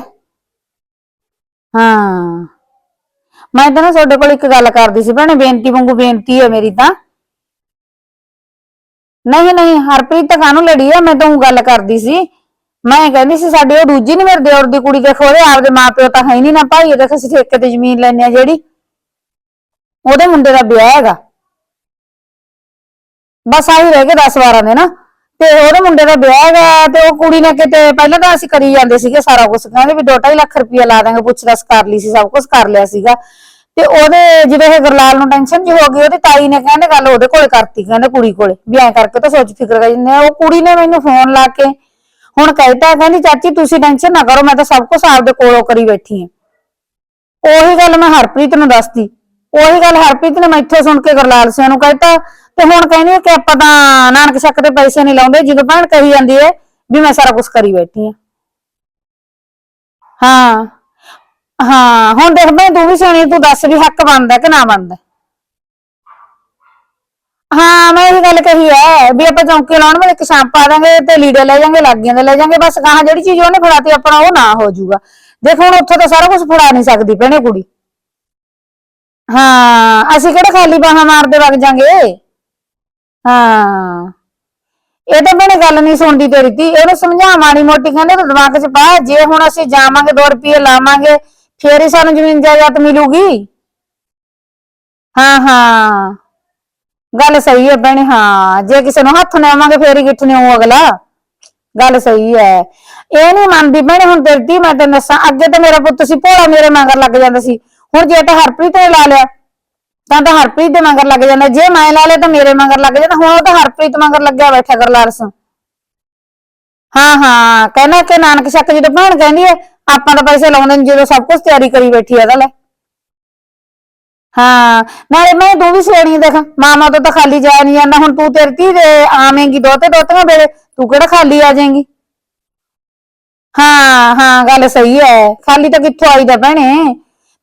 ਹਾਂ। ਮੈਂ ਤਾਂ ਨਾ ਤੁਹਾਡੇ ਕੋਲ ਇੱਕ ਗੱਲ ਕਰਦੀ ਸੀ ਭੈਣੇ, ਬੇਨਤੀ ਵਾਂਗੂ ਬੇਨਤੀ ਹੈ ਮੇਰੀ ਤਾਂ। ਨਹੀਂ ਨਹੀਂ, ਹਰਪ੍ਰੀਤ ਤਾਂ ਕਾਹਨੂੰ ਲੜੀ ਆ? ਮੈਂ ਤਾਂ ਉਹ ਗੱਲ ਕਰਦੀ ਸੀ। ਮੈਂ ਕਹਿੰਦੀ ਸੀ, ਸਾਡੇ ਉਹ ਦੂਜੀ ਨੀ ਮੇਰੇ ਦਿਓਰ ਦੀ ਕੁੜੀ, ਦੇਖੋ, ਉਹਦੇ ਆਪਦੇ ਮਾਪਿਓ ਤਾਂ ਹੈ ਨਹੀਂ ਨਾ ਭਾਈ, ਉਹਦੇ ਅਸੀਂ ਠੇਕੇ ਤੇ ਜ਼ਮੀਨ ਲੈਣੇ ਆ ਜਿਹੜੀ। ਉਹਦੇ ਮੁੰਡੇ ਦਾ ਵਿਆਹ ਹੈਗਾ। ਬਸ ਆਹੀ ਰਹਿ ਗਏ 10 12 ਦਿਨ। ਤੇ ਉਹਦੇ ਮੁੰਡੇ ਦਾ ਵਿਆਹ ਹੈਗਾ ਤੇ ਉਹ ਕੁੜੀ ਨੇ ਕਿਤੇ, ਪਹਿਲਾਂ ਤਾਂ ਅਸੀਂ ਕਰੀ ਜਾਂਦੇ ਸੀਗੇ ਸਾਰਾ ਕੁਝ ਕਹਿੰਦੇ ਵੀ 2.5 ਲੱਖ ਰੁਪਇਆ ਲਾ ਦਾਂਗੇ ਪੁੱਛ ਦੱਸ ਕਰ ਲਈ ਸੀ, ਸਭ ਕੁਝ ਕਰ ਲਿਆ ਸੀਗਾ। ਤੇ ਉਹਦੇ ਜਿਵੇਂ ਇਹ ਗੁਰਲਾਲ ਨੂੰ ਟੈਨਸ਼ਨ ਜੀ ਹੋ ਗਈ, ਉਹਦੀ ਤਾਈ ਨੇ ਕਹਿੰਦੇ ਗੱਲ ਉਹਦੇ ਕੋਲੇ ਕਰਤੀ, ਕਹਿੰਦੇ ਕੁੜੀ ਕੋਲੇ। ਵੀ ਐਂ ਕਰਕੇ ਤਾਂ ਸੋਚ ਫਿਕਰ ਕਰ ਜਾਂਦੇ ਉਹ ਕੁੜੀ ਨੇ ਮੈਨੂੰ ਫੋਨ ਲਾ ਕੇ ਹੁਣ ਕਹਿਤਾ, ਕਹਿੰਦੀ, ਚਾਚੀ, ਤੁਸੀਂ ਟੈਨਸ਼ਨ ਨਾ ਕਰੋ, ਮੈਂ ਤਾਂ ਸਭ ਕੁਝ ਆਪਦੇ ਕੋਲੋਂ ਕਰੀ ਬੈਠੀ ਹਾਂ ਉਹੀ ਗੱਲ ਮੈਂ ਹਰਪ੍ਰੀਤ ਨੂੰ ਦੱਸਦੀ ਉਹੀ ਗੱਲ ਹਰਪ੍ਰੀਤ ਨੇ ਮੈਥੋਂ ਸੁਣ ਕੇ ਗੁਰਲਾਲ ਸਿੰਘ ਨੂੰ ਕਹਿਤਾ, ਤੇ ਹੁਣ ਕਹਿੰਦੀ ਹੈ ਕਿ ਆਪਾਂ ਤਾਂ ਨਾਨਕ ਸ਼ੱਕ ਦੇ ਪੈਸੇ ਨਹੀਂ ਲਾਉਂਦੇ, ਜਦੋਂ ਭੈਣ ਕਹੀ ਜਾਂਦੀ ਹੈ ਵੀ ਮੈਂ ਸਾਰਾ ਕੁਝ ਕਰੀ ਬੈਠੀ ਹਾਂ ਹਾਂ ਹਾਂ, ਹੁਣ ਦੇਖ ਭੈਣ, ਤੂੰ ਵੀ ਸੁਣੀ ਤੂੰ ਦੱਸ ਵੀ ਹੱਕ ਬਣਦਾ ਕਿ ਨਾ ਬਣਦਾ। ਹਾਂ, ਮੈਂ ਇਹ ਗੱਲ ਕਹੀ ਹੈ ਵੀ ਆਪਾਂ ਚੌਂਕੇ ਲਾਉਣ ਵੇਲੇ ਇੱਕ ਸ਼ਾਂਪ ਪਾ ਦਾਂਗੇ ਤੇ ਲੀੜੇ ਲੈ ਜਾਾਂਗੇ, ਲਾਗੀਆਂ ਦੇ ਲੈ ਜਾਾਂਗੇ, ਬਸ ਕਹਾਂ ਜਿਹੜੀ ਚੀਜ਼ ਉਹਨੇ ਫੜਾਤੀ, ਆਪਣਾ ਉਹ ਨਾ ਹੋ ਜਾਊਗਾ। ਦੇਖ ਹੁਣ ਉੱਥੋਂ ਤਾਂ ਸਾਰਾ ਕੁਝ ਫੜਾ ਨਹੀਂ ਸਕਦੀ ਭੈਣੇ ਕੁੜੀ। ਹਾਂ, ਅਸੀਂ ਕਿਹੜਾ ਖਾਲੀ ਬਾਹਾਂ ਮਾਰਦੇ ਵਗ ਜਾਾਂਗੇ? ਹਾਂ। ਇਹ ਤਾਂ ਭੈਣੇ ਗੱਲ ਨਹੀਂ ਸੁਣਦੀ ਤੇਰੀ ਤੀ ਇਹਨੂੰ ਸਮਝਾ ਮਾੜੀ ਮੋਟੀ, ਕਹਿੰਦੇ ਤਾਂ ਦਿਮਾਗ 'ਚ ਪਾ, ਜੇ ਹੁਣ ਅਸੀਂ ਜਾਵਾਂਗੇ 2 ਰੁਪਏ ਲਾਵਾਂਗੇ, ਫੇਰ ਹੀ ਸਾਨੂੰ ਜ਼ਮੀਨ ਜਾਇਦਾਦ ਮਿਲੂਗੀ। ਹਾਂ ਹਾਂ। ਗੱਲ ਸਹੀ ਹੈ ਭੈਣੇ, ਹਾਂ। ਜੇ ਕਿਸੇ ਨੂੰ ਹੱਥ ਨਾ ਆਵਾਂਗੇ, ਫੇਰ ਹੀ ਗਿੱਠ ਨੇ ਉਹ ਅਗਲਾ। ਗੱਲ ਸਹੀ ਹੈ। ਇਹ ਨਹੀਂ ਮੰਨਦੀ ਭੈਣੇ ਹੁਣ ਤੇਰੀ ਮੈਂ ਤੈਨੂੰ ਦੱਸਾਂ, ਅੱਗੇ ਤਾਂ ਮੇਰਾ ਪੁੱਤ ਸੀ, ਭੋਲਾ ਮੇਰੇ ਮਗਰ ਲੱਗ ਜਾਂਦਾ ਸੀ। ਹੁਣ ਜੇ ਤਾਂ ਹਰਪ੍ਰੀਤ ਨੇ ਲਾ ਲਿਆ, ਤਾਂ ਤਾਂ ਹਰਪ੍ਰੀਤ ਦੇ ਮਗਰ ਲੱਗ ਜਾਂਦਾ। ਜੇ ਮੈਂ ਲਾ ਲਿਆ ਤਾਂ ਮੇਰੇ ਮਗਰ ਲੱਗ ਜਾਂਦਾ। ਹੁਣ ਉਹ ਤਾਂ ਹਰਪ੍ਰੀਤ ਮਗਰ ਲੱਗਿਆ ਬੈਠਾ ਕਰ ਲਾਰਸ ਹਾਂ ਹਾਂ, ਕਹਿੰਦਾ ਕਿ ਨਾਨਕ ਸ਼ੱਕ ਜਦੋਂ ਭੈਣ ਕਹਿੰਦੀ ਹੈ, ਆਪਾਂ ਤਾਂ ਪੈਸੇ ਲਾਉਂਦੇ ਨਹੀਂ ਜਦੋਂ ਸਭ ਕੁਝ ਤਿਆਰੀ ਕਰੀ ਬੈਠੀ ਆ, ਤਾਂ ਲੈ। ਹਾਂ, ਨਾਲੇ ਮੈਂ ਤੂੰ ਵੀ ਸਿਆਣੀ ਦੇਖ। ਮਾਮਾ ਤੋਂ ਤਾਂ ਖਾਲੀ ਜਾ ਨਹੀਂ ਜਾਂਦਾ। ਹੁਣ ਤੂੰ ਤੇਰੀ ਧੀ ਦੇ ਆਵੇਂਗੀ, ਦੋਤੇ ਦੋਤੀਆਂ ਵੇਲੇ। ਤੂੰ ਕਿਹੜਾ ਖਾਲੀ ਆ ਜਾਏਂਗੀ? ਹਾਂ ਹਾਂ, ਗੱਲ ਸਹੀ ਹੈ। ਖਾਲੀ ਤਾਂ ਕਿੱਥੋਂ ਆਈਦਾ ਭੈਣੇ?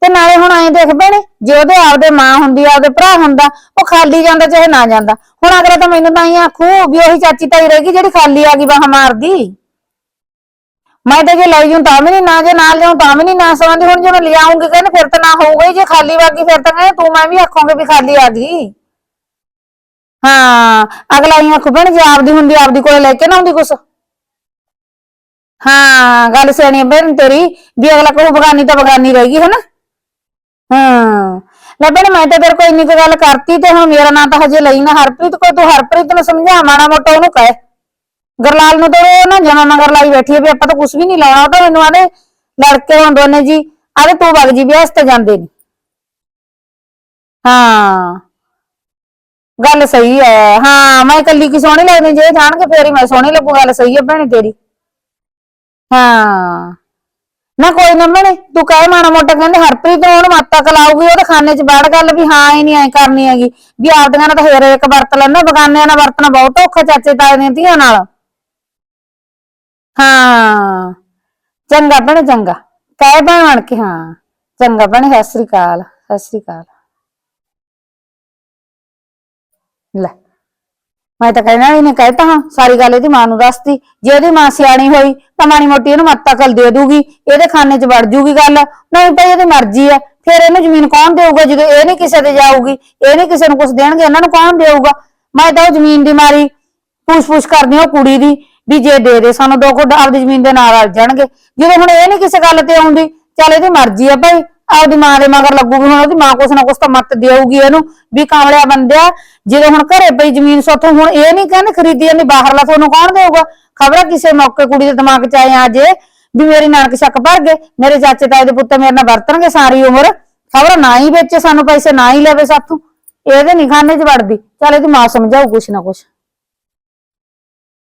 ਤੇ ਨਾਲੇ ਹੁਣ ਐਂ ਦੇਖ ਭੈਣੇ, ਜੇ ਉਹਦੇ ਆਪਦੇ ਮਾਂ ਹੁੰਦੀ ਆ ਉਹਦੇ ਭਰਾ ਹੁੰਦਾ, ਉਹ ਖਾਲੀ ਜਾਂਦਾ ਚਾਹੇ ਨਾ ਜਾਂਦਾ। ਹੁਣ ਅਗਲਾ ਤਾਂ ਮੈਨੂੰ ਤਾਂ ਐਂ ਆਖੂ ਵੀ ਉਹੀ ਚਾਚੀ ਤਾਈ ਰਹੇਗੀ ਜਿਹੜੀ ਖਾਲੀ ਆ ਗਈ, ਬਾਹ ਮਾਰਦੀ। ਮੈਂ ਤਾਂ ਜੇ ਲੈ ਜੂ ਤਾਂ ਵੀ ਨਹੀਂ ਨਾ ਜੇ ਨਾਲ ਜਾਉ ਤਾਂ ਵੀ ਨਹੀਂ ਨਾ ਸਵਾਂਦੀ ਹੁਣ ਜੇ ਮੈਂ ਲਿਆਉਂਗੀ ਕਹਿੰਦੇ ਫਿਰ ਤਾਂ ਨਾ ਹੋਊਗਾ ਹੀ, ਜੇ ਖਾਲੀ ਵਾਗੀ ਫਿਰ ਤਾਂ ਕਹਿੰਦੇ ਤੂੰ ਮੈਂ ਵੀ ਆਖੋਗੇ ਵੀ ਖਾਲੀ ਆ ਗਈ। ਹਾਂ, ਅਗਲਾ ਹੀ ਆਖੂ ਭੈਣ, ਜੇ ਆਪਦੀ ਹੁੰਦੀ, ਆਪਦੀ ਕੋਲੇ ਲੈ ਕੇ ਨਾ ਆਉਂਦੀ ਕੁਛ। ਹਾਂ, ਗੱਲ ਸਿਆਣੀ ਹੈ ਭੈਣ ਤੇਰੀ, ਵੀ ਅਗਲਾ ਕਹੂ, ਬਗਾਨੀ ਤਾਂ ਬਗਾਨੀ ਰਹੇਗੀ ਹਨਾ? ਹਾਂ। ਲੈ ਭੈਣ, ਮੈਂ ਤਾਂ ਤੇਰੇ ਕੋਈ ਇੰਨੀ ਕੁ ਗੱਲ ਕਰਤੀ ਤੇ ਹੁਣ ਮੇਰਾ ਨਾਂ ਤਾਂ ਹਜੇ ਲਈ ਨਾ ਹਰਪ੍ਰੀਤ ਕੋ ਤੂੰ ਹਰਪ੍ਰੀਤ ਨੂੰ ਸਮਝਾ, ਮਾੜਾ ਮੋਟਾ ਉਹਨੂੰ ਕਹਿ। ਗਰਲਾਲ ਨੂੰ ਤਾਂ ਉਹ ਨਾ ਜਮਾ ਮਗਰ ਲਾਈ ਬੈਠੀ ਹੈ ਵੀ ਆਪਾਂ ਤਾਂ ਕੁਝ ਵੀ ਨਹੀਂ ਲਾਉਣਾ। ਉਹ ਤਾਂ ਮੈਨੂੰ ਆਦੇ ਲੜਕੇ ਹੁਣ ਦੋਨੇ ਜੀ ਆਦੇ ਤੂੰ ਵਗ ਜੀ, ਵਿਆਹ ਤੇ ਜਾਂਦੇ ਨਹੀਂ। ਹਾਂ। ਗੱਲ ਸਹੀ ਹੈ ਹਾਂ, ਮੈਂ ਇਕੱਲੀ ਕੀ ਸੋਹਣੀ ਲੱਗਦੀ, ਜੇ ਜਾਣਗੇ ਫੇਰ ਹੀ ਮੈਂ ਸੋਹਣੀ ਲੱਗੂ। ਗੱਲ ਸਹੀ ਹੈ ਭੈਣੇ ਤੇਰੀ। ਹਾਂ। ਨਾ ਕੋਈ ਨਾ ਭੈਣੇ, ਤੂੰ ਕਹਿ ਮਾੜਾ ਮੋਟਾ ਕਹਿੰਦੇ ਹਰਪ੍ਰੀਤ ਨੂੰ ਉਹਨੂੰ ਮਾਤਾ ਕਲਾਊਗੀ ਉਹਦੇ ਖਾਨੇ 'ਚ ਬਾੜ ਗੱਲ ਵੀ ਹਾਂ, ਇਹ ਨਹੀਂ ਐ ਕਰਨੀ ਹੈਗੀ। ਵੀ ਆਪਦੀਆਂ ਨਾਲ ਤਾਂ ਫੇਰ ਇੱਕ ਵਰਤ ਲੈਣਾ ਬਗਾਨਿਆਂ ਨਾਲ ਵਰਤਣਾ ਬਹੁਤ ਔਖਾ ਚਾਚੇ ਤਾਏ ਦੀਆਂ ਧੀਆਂ ਨਾਲ। ਹਾਂ, ਚੰਗਾ ਭੈਣੇ, ਚੰਗਾ। ਕਹਿ ਭੈਣ ਬਣ ਕੇ, ਹਾਂ, ਚੰਗਾ ਭੈਣੇ, ਸਤਿ ਸ੍ਰੀ ਅਕਾਲ, ਸਤਿ ਸ੍ਰੀ ਅਕਾਲ। ਲੈ। ਮੈਂ ਤਾਂ ਕਹਿਣਾ ਇਹਨੇ ਕਹਿਤਾ ਹਾਂ, ਸਾਰੀ ਗੱਲ ਇਹਦੀ ਮਾਂ ਨੂੰ ਦੱਸਤੀ। ਜੇ ਇਹਦੀ ਮਾਂ ਸਿਆਣੀ ਹੋਈ, ਤਾਂ ਮਾੜੀ ਮੋਟੀ ਇਹਨੂੰ ਮੱਤਾ ਕਲ ਦੇ ਦੂਗੀ, ਇਹਦੇ ਖਾਨੇ 'ਚ ਵੜ ਜੂਗੀ ਗੱਲ। ਨਹੀਂ ਭਾਈ, ਇਹਦੀ ਮਰਜ਼ੀ ਹੈ। ਫਿਰ ਇਹਨੂੰ ਜ਼ਮੀਨ ਕੌਣ ਦੇਊਗਾ ਜਦੋਂ ਇਹ ਨਹੀਂ ਕਿਸੇ ਤੇ ਜਾਊਗੀ? ਇਹ ਨਹੀਂ ਕਿਸੇ ਨੂੰ ਕੁਝ ਦੇਣਗੇ, ਇਹਨਾਂ ਨੂੰ ਕੌਣ ਦੇਊਗਾ? ਮੈਂ ਤਾਂ ਉਹ ਜ਼ਮੀਨ ਦੀ ਮਾਰੀ, ਪੁੱਛ-ਪੁੱਛ ਕਰਦੀ ਉਹ ਕੁੜੀ ਦੀ, ਵੀ ਜੇ ਦੇ ਦੇ, ਸਾਨੂੰ ਦੋ ਕੁੱਡ ਆਪਦੀ ਜ਼ਮੀਨ ਦੇ ਨਾਲ ਰਲ ਜਾਣਗੇ। ਜਦੋਂ ਹੁਣ ਇਹ ਨਹੀਂ ਕਿਸੇ ਗੱਲ ਤੇ ਆਉਂਦੀ, ਚੱਲ ਇਹਦੀ ਮਰਜ਼ੀ ਆ ਭਾਈ। ਆਪਦੀ ਮਾਂ ਦੇ ਮਗਰ ਲੱਗੂਗੀ, ਹੁਣ ਉਹਦੀ ਮਾਂ ਕੁਛ ਨਾ ਕੁਛ ਤਾਂ ਮੱਤ ਦੇਊਗੀ ਇਹਨੂੰ ਵੀ ਕਾਮਲਿਆ ਬੰਦਿਆ, ਜਦੋਂ ਹੁਣ ਘਰੇ ਪਈ ਜ਼ਮੀਨ ਸੋਥੋਂ ਹੁਣ ਇਹ ਨਹੀਂ ਕਹਿੰਦੇ ਖਰੀਦੀ ਜਾਂਦੀ, ਬਾਹਰਲਾ ਤੁਹਾਨੂੰ ਕੌਣ ਦੇਊਗਾ? ਖਬਰ ਕਿਸੇ ਮੌਕੇ ਕੁੜੀ ਦੇ ਦਿਮਾਗ 'ਚ ਆਏ ਆ ਜੇ ਵੀ ਮੇਰੀ ਨਾਨਕ ਸ਼ੱਕ ਭਰ ਗਏ, ਮੇਰੇ ਚਾਚੇ ਤਾਏ ਦੇ ਪੁੱਤ ਮੇਰੇ ਨਾਲ ਵਰਤਣਗੇ ਸਾਰੀ ਉਮਰ, ਖਬਰ ਨਾ ਹੀ ਵੇਚੇ ਸਾਨੂੰ ਪੈਸੇ, ਨਾ ਹੀ ਲਵੇ ਸਾਥੋਂ, ਇਹਦੇ ਨਹੀਂ ਖਾਨੇ 'ਚ ਵੜਦੀ, ਚੱਲ ਇਹਦੀ ਮਾਂ ਸਮਝਾਊ ਕੁਛ ਨਾ ਕੁਛ।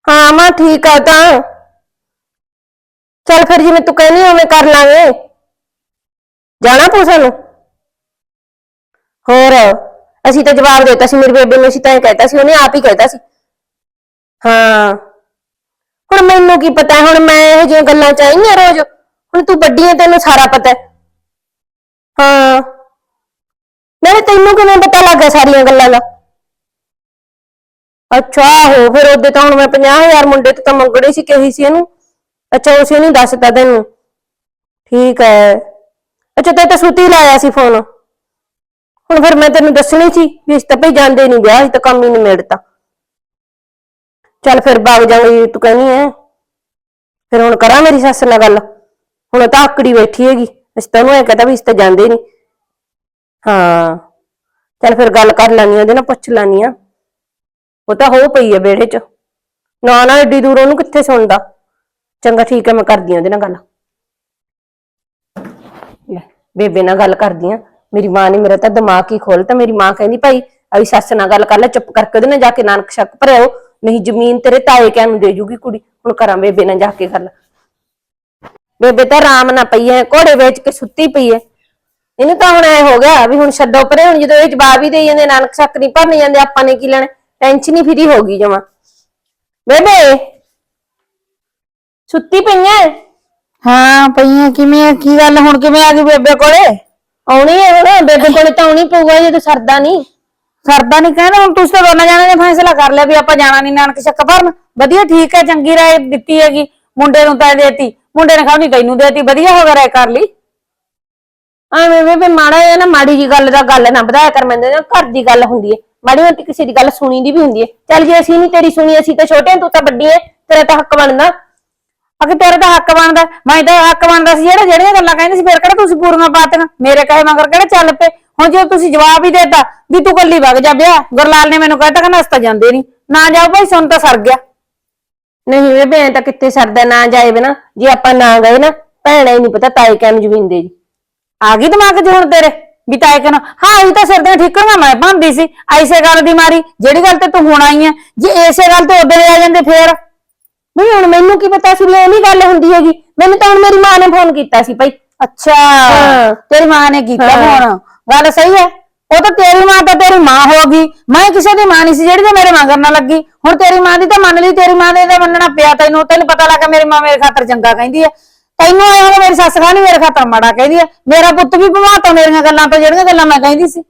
ਹਾਂ ਮਾਂ, ਠੀਕ ਆ ਤਾਂ। ਚੱਲ ਫਿਰ ਜਿਵੇਂ ਤੂੰ ਕਹਿੰਦੀ ਉਵੇਂ ਕਰ ਲਾਂਗੇ। ਜਾਣਾ ਤੂੰ ਸਾਨੂੰ ਹੋਰ, ਅਸੀਂ ਤਾਂ ਜਵਾਬ ਦੇਤਾ ਸੀ, ਮੇਰੀ ਬੇਬੇ ਨੂੰ ਅਸੀਂ ਤਾਂ ਇਹ ਕਹਿਤਾ ਸੀ, ਉਹਨੇ ਆਪ ਹੀ ਕਹਿਤਾ ਸੀ। ਹਾਂ। ਹੁਣ ਮੈਨੂੰ ਕੀ ਪਤਾ, ਹੁਣ ਮੈਂ ਇਹੋ ਜਿਹੀਆਂ ਗੱਲਾਂ ਚਾਹੀਆਂ ਰੋਜ਼। ਹੁਣ ਤੂੰ ਵੱਡੀ ਹੈ ਤੈਨੂੰ ਸਾਰਾ ਪਤਾ। ਹੈ। ਹਾਂ ਨਾਲੇ ਤੈਨੂੰ ਕਿਵੇਂ ਪਤਾ ਲੱਗਾ ਸਾਰੀਆਂ ਗੱਲਾਂ ਦਾ? ਅੱਛਾ ਹੋ ਫਿਰ ਉਹਦੇ ਤਾਂ ਹੁਣ ਮੈਂ 50000 ਮੁੰਡੇ ਤੋਂ ਤਾਂ ਮੰਗਣੀ ਸੀ, ਕਹੀ ਸੀ ਇਹਨੂੰ। ਅੱਛਾ, ਉਸੇ ਨਹੀਂ ਦੱਸਤਾ ਤੈਨੂੰ। ਠੀਕ ਹੈ ਅੱਛਾ ਤੇ ਤਾਂ ਸੁਤੀ ਲਾਇਆ ਸੀ ਫੋਨ ਹੁਣ ਫਿਰ ਮੈਂ ਤੈਨੂੰ ਦੱਸਣੀ ਸੀ ਵੀ ਇਸ ਤਾਂ ਭਈ ਜਾਂਦੇ ਨਹੀਂ ਵਿਆਹ, ਅਸੀਂ ਤਾਂ ਕੰਮ ਹੀ ਨਿਮੇੜਤਾ ਚੱਲ ਫਿਰ ਬਾਗ ਜਾਵਾਂਗੇ ਤੂੰ ਕਹਿੰਦੀ ਐ। ਫਿਰ ਹੁਣ ਕਰਾਂ ਮੇਰੀ ਸੱਸ ਨਾਲ ਗੱਲ। ਹੁਣ ਉਹ ਤਾਂ ਆਕੜੀ ਬੈਠੀ ਹੈਗੀ। ਅਸੀਂ ਤਾਂ ਉਹਨੂੰ ਇਹ ਕਹਤਾ ਵੀ ਇਸ ਤਾਂ ਜਾਂਦੇ ਨਹੀਂ ਹਾਂ। ਚੱਲ ਫਿਰ ਗੱਲ ਕਰ ਲੈਣੀ ਉਹਦੇ ਨਾਲ ਪੁੱਛ ਲੈਣੀ ਆ ਉਹ ਤਾਂ ਹੋ ਪਈ ਹੈ ਵਿਹੜੇ 'ਚ। ਨਾ ਨਾ ਏਡੀ ਦੂਰ ਉਹਨੂੰ ਕਿੱਥੇ ਸੁਣਦਾ। ਚੰਗਾ, ਠੀਕ ਹੈ, ਮੈਂ ਕਰਦੀ ਆ ਉਹਦੇ ਨਾਲ ਗੱਲ। ਬੇਬੇ ਨਾਲ ਗੱਲ ਕਰਦੀ ਆ। ਮੇਰੀ ਮਾਂ ਨੇ ਮੇਰਾ ਤਾਂ ਦਿਮਾਗ ਹੀ ਖੋਲਤਾ ਮੇਰੀ ਮਾਂ ਕਹਿੰਦੀ, ਭਾਈ ਅਭੀ ਸੱਸ ਨਾਲ ਗੱਲ ਕਰ ਲੈ, ਚੁੱਪ ਕਰਕੇ ਉਹਦੇ ਨਾਲ ਜਾ ਕੇ ਨਾਨਕ ਸ਼ੱਕ ਭਰਿਓ। ਨਹੀਂ ਜ਼ਮੀਨ ਤੇਰੇ ਤਾਏ ਕਹਿਣ ਨੂੰ ਦੇ ਜੂਗੀ ਕੁੜੀ। ਹੁਣ ਕਰਾਂ ਬੇਬੇ ਨਾਲ ਜਾ ਕੇ ਗੱਲ। ਬੇਬੇ ਤਾਂ ਆਰਾਮ ਨਾਲ ਪਈ ਐ, ਘੋੜੇ ਵੇਚ ਕੇ ਸੁੱਤੀ ਪਈ ਐ। ਇਹਨੂੰ ਤਾਂ ਹੁਣ ਐ ਹੋ ਗਿਆ ਵੀ ਹੁਣ ਛੱਡੋ ਪਰੇ, ਹੁਣ ਜਦੋਂ ਇਹ ਜਵਾਬ ਹੀ ਦੇਈ ਜਾਂਦੇ, ਨਾਨਕ ਸ਼ੱਕ ਨਹੀਂ ਭਰਨੇ ਜਾਂਦੇ, ਆਪਾਂ ਨੇ ਕੀ ਲੈਣਾ? ਟੈਨਸ਼ਨ ਹੀ ਫਰੀ ਹੋ ਗਈ ਜਮਾ। ਬੇਬੇ, ਸੁੱਤੀ ਪਈ ਐ? ਹਾਂ ਪਈਆਂ ਕਿਵੇਂ ਆ? ਕੀ ਗੱਲ? ਹੁਣ ਕਿਵੇਂ ਆ ਗਈ ਬੇਬੇ ਕੋਲੇ? ਆਉਣੀ ਹੈ ਹੁਣ ਬੇਬੇ ਕੋਲੇ ਤਾਂ ਆਉਣੀ ਪਊਗਾ ਜੇ ਤੇ ਸਰਦਾ ਨਹੀਂ। ਸਰਦਾ ਨਹੀਂ ਕਹਿੰਦਾ ਹੁਣ ਤੁਸੀਂ ਤਾਂ ਦੋਨਾਂ ਜਾਣੇ ਨੇ ਫੈਸਲਾ ਕਰ ਲਿਆ ਵੀ ਆਪਾਂ ਜਾਣਾ ਨਹੀਂ ਨਾਨਕ ਸ਼ੱਕ ਭਰਨ। ਵਧੀਆ ਠੀਕ ਹੈ ਚੰਗੀ ਰਾਏ ਦਿੱਤੀ ਹੈਗੀ ਮੁੰਡੇ ਨੂੰ ਤਾਂ ਦੇਤੀ। ਮੁੰਡੇ ਨੇ ਖਾਣੀ ਤੈਨੂੰ ਦੇਤੀ ਵਧੀਆ ਹੋ ਗਿਆ ਰਾਏ ਕਰ ਲਈ। ਐਵੇਂ ਬੇਬੇ ਮਾੜਾ ਜਿਹਾ ਨਾ ਮਾੜੀ ਜੀ ਗੱਲ ਦਾ ਗੱਲ ਨਾ ਵਧਾਇਆ ਕਰ ਮੈਂਦੇ ਨਾ ਘਰ ਦੀ ਗੱਲ ਹੁੰਦੀ ਹੈ। ਮਾੜੀ ਮੋਟੀ ਕਿਸੇ ਦੀ ਗੱਲ ਸੁਣੀ ਦੀ ਵੀ ਹੁੰਦੀ ਹੈ। ਚੱਲ ਜੇ ਅਸੀਂ ਨਹੀਂ ਤੇਰੀ ਸੁਣੀ ਅਸੀਂ ਤਾਂ ਛੋਟੇ ਹਾਂ ਤੂੰ ਤਾਂ ਵੱਡੀ ਹੈ ਤੇਰਾ ਤਾਂ ਹੱਕ ਬਣਦਾ। ਅਗੇ ਤੇਰਾ ਤਾਂ ਹੱਕ ਬਣਦਾ ਮੈਂ ਤਾਂ ਹੱਕ ਬਣਦਾ ਸੀ ਜਿਹੜੇ ਜਿਹੜੀਆਂ ਗੱਲਾਂ ਕਹਿੰਦੇ ਸੀ ਫਿਰ ਕਿਹੜਾ ਤੁਸੀਂ ਪੂਰੀਆਂ ਪਾਤੀਆਂ ਮੇਰੇ ਕਹੇ ਮਗਰ ਕਿਹੜੇ ਚੱਲ ਪਏ? ਹੁਣ ਜੇ ਤੁਸੀਂ ਜਵਾਬ ਹੀ ਦੇਤਾ ਵੀ ਤੂੰ ਕੱਲੀ ਵਗ ਜਾ ਵਿਆਹ ਗੁਰਲਾਲ ਨੇ ਮੈਨੂੰ ਕਹਿਤਾ ਕਹਿੰਦਾ ਅਸਤਾ ਜਾਂਦੇ ਨਹੀਂ ਨਾ ਜਾਓ ਭਾਈ ਸੁਣ ਤਾਂ ਸਰ ਗਿਆ। ਨਹੀਂ ਬੇਬੇ ਐਂ ਤਾਂ ਕਿੱਥੇ ਸਰਦਾ ਨਾ ਜਾਏ ਬਿਨਾ ਜੇ ਆਪਾਂ ਨਾ ਗਏ ਨਾ ਭੈਣਾ ਹੀ ਨਹੀਂ ਪਤਾ ਤਾਏ ਕਿਵੇਂ ਜ਼ਮੀਨ ਦੇ ਜੀ। ਆ ਗਈ ਦਿਮਾਗ 'ਚ ਹੁਣ ਤੇਰੇ ਵੀ ਤਾਏ ਕਹਿਣਾ ਹਾਂ ਇਹ ਤਾਂ ਸਿਰ ਦੀਆਂ ਠੀਕਰੀਆਂ ਮੈਂ ਭੰਦੀ ਸੀ। ਐਸੇ ਗੱਲ ਦੀ ਮਾਰੀ ਜਿਹੜੀ ਗੱਲ ਤੇ ਤੂੰ ਹੁਣ ਆਈ ਐ ਜੇ ਐਸੇ ਗੱਲ ਤੇ ਉਦੋਂ ਆ ਜਾਂਦੇ ਫੇਰ। ਨਹੀਂ ਹੁਣ ਮੈਨੂੰ ਕੀ ਪਤਾ ਸੀ ਵੀ ਇਹ ਨਹੀਂ ਗੱਲ ਹੁੰਦੀ ਹੈਗੀ। ਮੈਨੂੰ ਤਾਂ ਹੁਣ ਮੇਰੀ ਮਾਂ ਨੇ ਫੋਨ ਕੀਤਾ ਸੀ ਭਾਈ ਅੱਛਾ ਹਾਂ। ਤੇਰੀ ਮਾਂ ਨੇ ਕੀਤਾ ਹਾਂ। ਹੁਣ ਗੱਲ ਸਹੀ ਹੈ। ਉਹ ਤਾਂ ਤੇਰੀ ਮਾਂ ਤਾਂ ਤੇਰੀ ਮਾਂ ਹੋ ਗਈ। ਮੈਂ ਕਿਸੇ ਦੀ ਮਾਂ ਨਹੀਂ ਸੀ ਜਿਹੜੀ ਤੇ ਮੇਰੇ ਮਗਰ ਨਾ ਲੱਗੀ। ਹੁਣ ਤੇਰੀ ਮਾਂ ਦੀ ਤਾਂ ਮੰਨ ਲਈ ਤੇਰੀ ਮਾਂ ਦੇ ਤਾਂ ਮੰਨਣਾ ਪਿਆ ਤੈਨੂੰ। ਤੈਨੂੰ ਪਤਾ ਲੱਗਾ ਮੇਰੀ ਮਾਂ ਮੇਰੇ ਖਾਤਰ ਚੰਗਾ ਕਹਿੰਦੀ ਹੈ। ਤੈਨੂੰ ਆਇਆ ਹੋਵੇ ਮੇਰੀ ਸੱਸ ਖਾਣੀ ਮੇਰੇ ਖਾਤਰ ਮਾੜਾ ਕਹਿੰਦੀ ਹੈ। ਮੇਰਾ ਪੁੱਤ ਵੀ ਭਵਾਤਾ ਮੇਰੀਆਂ ਗੱਲਾਂ ਤੋਂ ਜਿਹੜੀਆਂ ਗੱਲਾਂ ਮੈਂ ਕਹਿੰਦੀ ਸੀ।